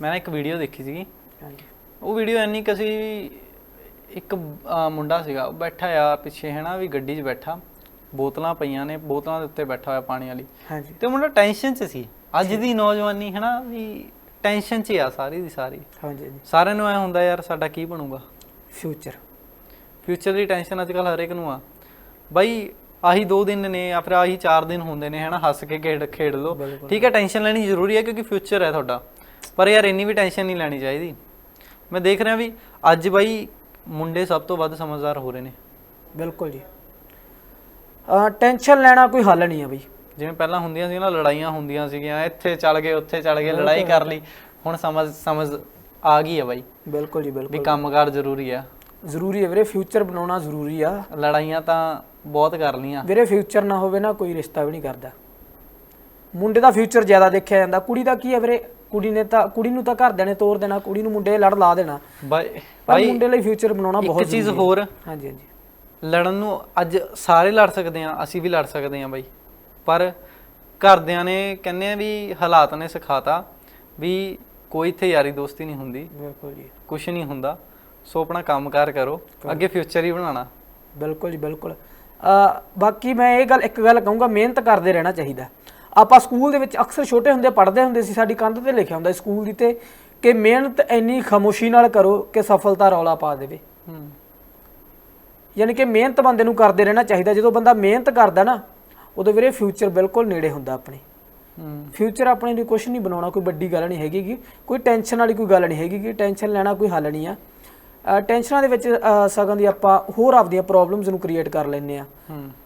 ਮੈਂ ਨਾ ਇੱਕ ਵੀਡੀਓ ਦੇਖੀ ਸੀਗੀ। ਹਾਂਜੀ। ਉਹ ਵੀਡੀਓ ਇੰਨੀ ਕਿ ਸੀ ਇੱਕ ਮੁੰਡਾ ਸੀਗਾ ਉਹ ਬੈਠਾ ਆ ਪਿੱਛੇ ਹੈ ਨਾ ਵੀ ਗੱਡੀ 'ਚ ਬੈਠਾ। ਬੋਤਲਾਂ ਪਈਆਂ ਨੇ ਬੋਤਲਾਂ ਦੇ ਉੱਤੇ ਬੈਠਾ ਹੋਇਆ ਪਾਣੀ ਵਾਲੀ। ਹਾਂਜੀ। ਤੇ ਮੁੰਡਾ ਟੈਨਸ਼ਨ 'ਚ ਸੀ। ਅੱਜ ਦੀ ਨੌਜਵਾਨੀ ਹੈ ਨਾ ਵੀ ਟੈਨਸ਼ਨ 'ਚ ਆ ਸਾਰੀ ਦੀ ਸਾਰੀ। ਹਾਂਜੀ ਹਾਂਜੀ। ਸਾਰਿਆਂ ਨੂੰ ਐ ਹੁੰਦਾ ਯਾਰ ਸਾਡਾ ਕੀ ਬਣੂਗਾ? ਫਿਊਚਰ ਫਿਊਚਰ ਦੀ ਟੈਨਸ਼ਨ ਅੱਜ ਕੱਲ ਹਰੇਕ ਨੂੰ ਆ। ਬਾਈ ਆਹੀ 2 ਦਿਨ ਨੇ ਜਾਂ ਫਿਰ ਆਹੀ 4 ਦਿਨ ਹੁੰਦੇ ਨੇ ਹਨਾ? ਹੱਸ ਕੇ ਖੇਡ ਖੇਡ ਲਓ। ਠੀਕ ਹੈ ਟੈਨਸ਼ਨ ਲੈਣੀ ਜ਼ਰੂਰੀ ਹੈ ਕਿਉਂਕਿ ਫਿਊਚਰ ਹੈ ਤੁਹਾਡਾ। ਪਰ ਯਾਰ ਇੰਨੀ ਵੀ ਟੈਨਸ਼ਨ ਨਹੀਂ ਲੈਣੀ ਚਾਹੀਦੀ। ਮੈਂ ਦੇਖ ਰਿਹਾ ਵੀ ਅੱਜ ਬਾਈ ਮੁੰਡੇ ਸਭ ਤੋਂ ਵੱਧ ਸਮਝਦਾਰ ਹੋ ਰਹੇ ਨੇ। ਬਿਲਕੁਲ ਜੀ। ਟੈਨਸ਼ਨ ਲੈਣਾ ਕੋਈ ਹੱਲ ਨਹੀਂ ਆ ਬਈ। ਜਿਵੇਂ ਪਹਿਲਾਂ ਹੁੰਦੀਆਂ ਸੀ ਨਾ ਲੜਾਈਆਂ ਹੁੰਦੀਆਂ ਸੀਗੀਆਂ ਇੱਥੇ ਚੱਲ ਗਏ ਉੱਥੇ ਚੱਲ ਗਏ ਲੜਾਈ ਕਰ ਲਈ। ਹੁਣ ਸਮਝ ਸਮਝ ਆ ਗਈ ਹੈ ਬਾਈ। ਬਿਲਕੁਲ ਜੀ ਵੀ ਬਿਲਕੁਲ ਕੰਮਕਾਰ ਜ਼ਰੂਰੀ ਆ। ਜ਼ਰੂਰੀ ਹੈ ਵੀਰੇ ਫਿਊਚਰ ਬਣਾਉਣਾ ਜ਼ਰੂਰੀ ਆ। ਲੜਾਈਆਂ ਤਾਂ ਬਹੁਤ ਕਰ ਲੀਆਂ ਵੀਰੇ ਫਿਊਚਰ ਨਾ ਹੋਵੇ ਨਾ ਕੋਈ ਰਿਸ਼ਤਾ ਵੀ ਨਹੀਂ ਕਰਦਾ। ਮੁੰਡੇ ਦਾ ਫਿਊਚਰ ਜ਼ਿਆਦਾ ਦੇਖਿਆ ਜਾਂਦਾ। ਕੁੜੀ ਦਾ ਕੀ ਹੈ ਵੀਰੇ? ਕੁੜੀ ਨੇ ਤਾਂ ਕੁੜੀ ਨੂੰ ਤਾਂ ਘਰਦਿਆਂ ਨੇ ਤੋਰ ਦੇਣਾ ਕੁੜੀ ਨੂੰ ਮੁੰਡੇ ਲੜ ਲਾ ਦੇਣਾ। ਬਾਈ ਪਰ ਬਾਈ ਮੁੰਡੇ ਲਈ ਫਿਊਚਰ ਬਣਾਉਣਾ ਬਹੁਤ ਇੱਕ ਚੀਜ਼ ਜ਼ਰੂਰੀ ਹੈ। ਹੋਰ। ਹਾਂਜੀ ਹਾਂਜੀ। ਲੜਨ ਨੂੰ ਅੱਜ ਸਾਰੇ ਲੜ ਸਕਦੇ ਆ ਅਸੀਂ ਵੀ ਲੜ ਸਕਦੇ ਆ ਬਾਈ। ਪਰ ਘਰਦਿਆਂ ਨੇ ਕਹਿੰਦੇ ਆ ਵੀ ਹਾਲਾਤ ਨੇ ਸਿਖਾਤਾ ਵੀ ਕੋਈ ਇੱਥੇ ਯਾਰੀ ਦੋਸਤੀ ਨਹੀਂ ਹੁੰਦੀ। ਬਿਲਕੁਲ ਜੀ। ਕੁਝ ਨਹੀਂ ਹੁੰਦਾ। ਸੋ ਆਪਣਾ ਕੰਮਕਾਰ ਕਰੋ। ਅੱਗੇ ਫਿਊਚਰ ਹੀ ਬਣਾਉਣਾ। ਬਿਲਕੁਲ ਜੀ ਬਿਲਕੁਲ। ਅ ਬਾਕੀ ਮੈਂ ਇਹ ਗੱਲ ਇੱਕ ਗੱਲ ਕਹੂੰਗਾ ਮਿਹਨਤ ਕਰਦੇ ਰਹਿਣਾ ਚਾਹੀਦਾ। ਆਪਾਂ ਸਕੂਲ ਦੇ ਵਿੱਚ ਅਕਸਰ ਛੋਟੇ ਹੁੰਦੇ ਪੜ੍ਹਦੇ ਹੁੰਦੇ ਸੀ ਸਾਡੀ ਕੰਧ ਤੇ ਲਿਖਿਆ ਹੁੰਦਾ ਸੀ ਸਕੂਲ ਦੀ ਤੇ ਕਿ ਮਿਹਨਤ ਇੰਨੀ ਖਾਮੋਸ਼ੀ ਨਾਲ ਕਰੋ ਕਿ ਸਫਲਤਾ ਰੌਲਾ ਪਾ ਦੇਵੇ। ਹੂੰ। ਯਾਨੀ ਕਿ ਮਿਹਨਤ ਬੰਦੇ ਨੂੰ ਕਰਦੇ ਰਹਿਣਾ ਚਾਹੀਦਾ। ਜਦੋਂ ਬੰਦਾ ਮਿਹਨਤ ਕਰਦਾ ਨਾ ਉਦੋਂ ਵੀਰੇ ਫਿਊਚਰ ਬਿਲਕੁਲ ਨੇੜੇ ਹੁੰਦਾ ਆਪਣੇ। ਹੂੰ। ਫਿਊਚਰ ਆਪਣੇ ਲਈ ਕੁਝ ਨਹੀਂ ਬਣਾਉਣਾ ਕੋਈ ਵੱਡੀ ਗੱਲ ਨਹੀਂ ਹੈਗੀ ਕੋਈ ਟੈਨਸ਼ਨ ਵਾਲੀ ਕੋਈ ਗੱਲ ਨਹੀਂ ਹੈਗੀ ਗੀ। ਟੈਨਸ਼ਨ ਲੈਣਾ ਕੋਈ ਹੱਲ ਨਹੀਂ ਆ। ਟੈਨਸ਼ਨਾਂ ਦੇ ਵਿੱਚ ਅ, ਸਗੋਂ ਦੀ ਆਪਾਂ ਹੋਰ ਆਪਦੀਆਂ ਪ੍ਰੋਬਲਮਸ ਨੂੰ ਕ੍ਰੀਏਟ ਕਰ ਲੈਂਦੇ ਆ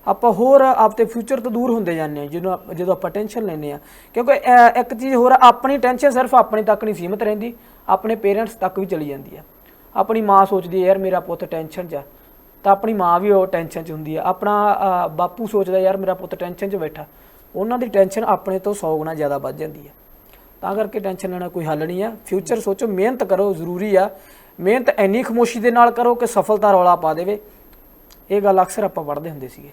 ਆਪਾਂ ਹੋਰ ਆਪਦੇ ਫਿਊਚਰ ਤੋਂ ਦੂਰ ਹੁੰਦੇ ਜਾਂਦੇ ਆ ਜਦੋਂ ਆਪ- ਜਦੋਂ ਆਪਾਂ ਟੈਨਸ਼ਨ ਲੈਂਦੇ ਆ ਕਿਉਂਕਿ ਇੱਕ ਚੀਜ਼ ਹੋਰ ਆਪਣੀ ਟੈਨਸ਼ਨ ਸਿਰਫ ਆਪਣੇ ਤੱਕ ਨਹੀਂ ਸੀਮਿਤ ਰਹਿੰਦੀ ਆਪਣੇ ਪੇਰੈਂਟਸ ਤੱਕ ਵੀ ਚਲੀ ਜਾਂਦੀ ਆ। ਆਪਣੀ ਮਾਂ ਸੋਚਦੀ ਯਾਰ ਮੇਰਾ ਪੁੱਤ ਟੈਨਸ਼ਨ 'ਚ ਆ। ਤਾਂ ਆਪਣੀ ਮਾਂ ਵੀ ਉਹ ਟੈਨਸ਼ਨ 'ਚ ਹੁੰਦੀ ਆ। ਆਪਣਾ ਬਾਪੂ ਸੋਚਦਾ ਯਾਰ ਮੇਰਾ ਪੁੱਤ ਟੈਨਸ਼ਨ 'ਚ ਬੈਠਾ। ਉਹਨਾਂ ਦੀ ਟੈਨਸ਼ਨ ਆਪਣੇ ਤੋਂ 100 ਗੁਣਾ ਜ਼ਿਆਦਾ ਵੱਧ ਜਾਂਦੀ ਆ। ਤਾਂ ਕਰਕੇ ਟੈਨਸ਼ਨ ਲੈਣਾ ਕੋਈ ਹੱਲ ਨਹੀਂ ਆ। ਫਿਊਚਰ ਸੋਚੋ ਮਿਹਨਤ ਕਰੋ ਜ਼ਰੂਰੀ ਆ। ਮਿਹਨਤ ਇੰਨੀ ਖਮੋਸ਼ੀ ਦੇ ਨਾਲ ਕਰੋ ਕਿ ਸਫਲਤਾ ਰੌਲਾ ਪਾ ਦੇਵੇ। ਇਹ ਗੱਲ ਅਕਸਰ ਆਪਾਂ ਪੜ੍ਹਦੇ ਹੁੰਦੇ ਸੀਗੇ।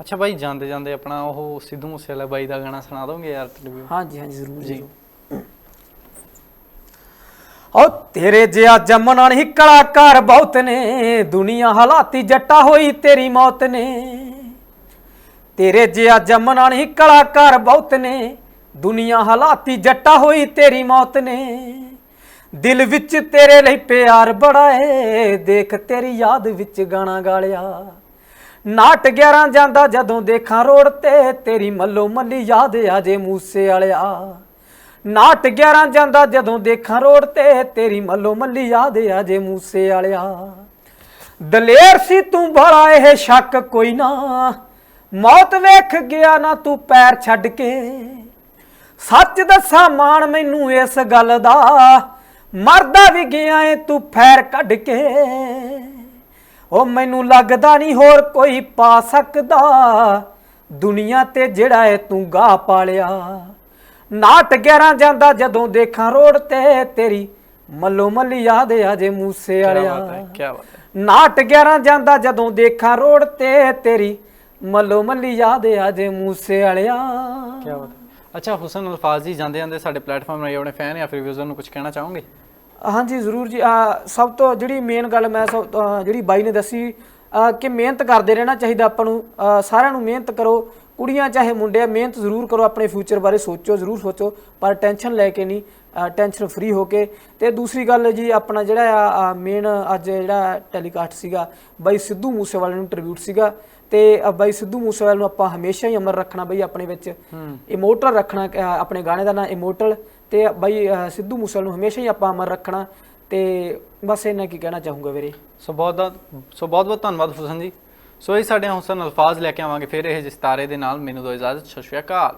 ਅੱਛਾ ਬਾਈ ਜਾਂਦੇ ਜਾਂਦੇ ਆਪਣਾ ਉਹ ਸਿੱਧੂ ਮੂਸੇਵਾਲਾ ਬਾਈ ਦਾ ਗਾਣਾ ਸੁਣਾ ਦੋਗੇ ਯਾਰ ਟ੍ਰਿਬਿਊਟ ਹਾਂਜੀ ਹਾਂਜੀ ਜ਼ਰੂਰ ਜੀ। ਓ ਤੇਰੇ ਜਿਹਾ ਜੰਮਣਾ ਨਹੀਂ ਕਲਾਕਾਰ ਬਹੁਤ ਨੇ ਦੁਨੀਆ ਹਾਲਾਤੀ ਜੱਟਾ ਹੋਈ ਤੇਰੀ ਮੌਤ ਨੇ। ਤੇਰੇ ਜਿਹਾ ਜੰਮਣਾ ਨਹੀਂ ਕਲਾਕਾਰ ਬਹੁਤ ਨੇ ਦੁਨੀਆ ਹਾਲਾਤੀ ਜੱਟਾ ਹੋਈ ਤੇਰੀ ਮੌਤ ਨੇ। ਦਿਲ ਵਿੱਚ ਤੇਰੇ ਲਈ ਪਿਆਰ ਬੜਾ ਏ, ਦੇਖ ਤੇਰੀ ਯਾਦ ਵਿੱਚ ਗਾਣਾ ਗਾਲਿਆ। ਨਾਟ 11 ਜਾਂਦਾ ਜਦੋਂ ਦੇਖਾਂ ਰੋਡ ਤੇ, ਤੇਰੀ ਮੱਲੋ ਮੱਲੀ ਯਾਦ ਆ ਜੇ ਮੂਸੇ ਵਾਲਿਆ। ਨਾਟ 11 ਜਾਂਦਾ ਜਦੋਂ ਦੇਖਾਂ ਰੋਡ ਤੇ, ਤੇਰੀ ਮੱਲੋ ਮੱਲੀ ਯਾਦ ਆ ਜੇ ਮੂਸੇ ਵਾਲਿਆ। ਦਲੇਰ ਸੀ ਤੂੰ ਬੜਾ ਇਹ ਸ਼ੱਕ ਕੋਈ ਨਾ, ਮੌਤ ਵੇਖ ਗਿਆ ਨਾ ਤੂੰ ਪੈਰ ਛੱਡ ਕੇ। ਸੱਚ ਦੱਸਾਂ ਮਾਣ ਮੈਨੂੰ ਇਸ ਗੱਲ ਦਾ ਮਰਦਾ ਵੀ ਗਿਆ ਏ ਤੂੰ ਫੈਰ ਕੱਢ ਕੇ। ਉਹ ਮੈਨੂੰ ਲੱਗਦਾ ਨਹੀਂ ਹੋਰ ਕੋਈ ਪਾ ਸਕਦਾ। ਦੁਨੀਆ ਤੇ ਜਿਹੜਾ ਏ ਤੂੰ ਗਾ ਪਾਲਿਆ। ਨਾਟ 11 ਜਾਂਦਾ ਜਦੋਂ ਦੇਖਾਂ ਰੋਡ ਤੇ ਤੇਰੀ ਮੱਲੋ ਮੱਲੀ ਯਾਦ ਆ ਜੇ ਮੂਸੇ ਕੀ ਵਾਲਿਆ। ਬਾਤ ਹੈ ਕੀ ਬਾਤ ਹੈ। ਨਾਟ 11 ਜਾਂਦਾ ਜਦੋਂ ਦੇਖਾਂ ਰੋਡ ਤੇ ਤੇਰੀ ਮੱਲੋ ਮੱਲੀ ਯਾਦ ਆ ਜੇ ਮੂਸੇ ਵਾਲਿਆ। ਕੀ ਬਾਤ ਹੈ। ਅੱਛਾ ਹੁਸਨ ਅਲਫਾਜ਼ ਜੀ ਜਾਂਦੇ ਜਾਂਦੇ ਸਾਡੇ ਪਲੇਟਫਾਰਮ ਰਾਹੀਂ ਆਪਣੇ ਫੈਨ ਜਾਂ ਫਿਰ ਯੂਜ਼ਰ ਨੂੰ ਕੁਝ ਕਹਿਣਾ ਚਾਹੋਗੇ? ਹਾਂਜੀ ਜ਼ਰੂਰ ਜੀ। ਸਭ ਤੋਂ ਜਿਹੜੀ ਮੇਨ ਗੱਲ ਮੈਂ ਸਭ ਤੋਂ- ਜਿਹੜੀ ਬਾਈ ਨੇ ਦੱਸੀ ਕਿ ਮਿਹਨਤ ਕਰਦੇ ਰਹਿਣਾ ਚਾਹੀਦਾ ਆਪਾਂ ਨੂੰ। ਸਾਰਿਆਂ ਨੂੰ ਮਿਹਨਤ ਕਰੋ। ਕੁੜੀਆਂ ਚਾਹੇ ਮੁੰਡੇ ਆ, ਮਿਹਨਤ ਜ਼ਰੂਰ ਕਰੋ। ਆਪਣੇ ਫਿਊਚਰ ਬਾਰੇ ਸੋਚੋ ਜ਼ਰੂਰ ਸੋਚੋ ਪਰ ਟੈਨਸ਼ਨ ਲੈ ਕੇ ਨਹੀਂ। ਟੈਨਸ਼ਨ ਫ੍ਰੀ ਹੋ ਕੇ। ਤੇ ਦੂਸਰੀ ਗੱਲ ਜੀ ਆਪਣਾ ਜਿਹੜਾ ਆ ਮੇਨ ਅੱਜ ਜਿਹੜਾ ਟੈਲੀਕਾਸਟ ਸੀਗਾ ਬਾਈ ਸਿੱਧੂ ਮੂਸੇਵਾਲੇ ਨੂੰ ਟ੍ਰਿਬਿਊਟ ਸੀਗਾ। ਤੇ ਬਾਈ ਸਿੱਧੂ ਮੂਸੇਵਾਲੇ ਨੂੰ ਆਪਾਂ ਹਮੇਸ਼ਾ ਹੀ ਅਮਰ ਰੱਖਣਾ ਬਈ ਆਪਣੇ ਵਿੱਚ। ਇਮੋਟਲ ਰੱਖਣਾ ਆਪਣੇ ਗਾਣੇ ਦਾ ਨਾਮ ਇਮੋਟਲ ਤੇ ਬਾਈ ਸਿੱਧੂ ਮੂਸੇਵਾਲੇ ਨੂੰ ਹਮੇਸ਼ਾ ਹੀ ਆਪਾਂ ਅਮਰ ਰੱਖਣਾ। ਤੇ ਬਸ ਇਹਨਾਂ ਕੀ ਕਹਿਣਾ ਚਾਹੂੰਗਾ ਵੀਰੇ। ਸੋ ਬਹੁਤ ਬਹੁਤ ਸੋ ਬਹੁਤ ਬਹੁਤ ਧੰਨਵਾਦ ਹੁਸਨ ਜੀ। ਸੋ ਇਹ ਸਾਡੇ ਹੁਸਨ ਅਲਫਾਜ਼ ਲੈ ਕੇ ਆਵਾਂਗੇ ਫਿਰ ਇਹ ਜਿਸਤਾਰੇ ਦੇ ਨਾਲ। ਮੈਨੂੰ ਦੋ ਇਜਾਜ਼ਤ ਸਤਿ ਸ਼੍ਰੀ ਅਕਾਲ।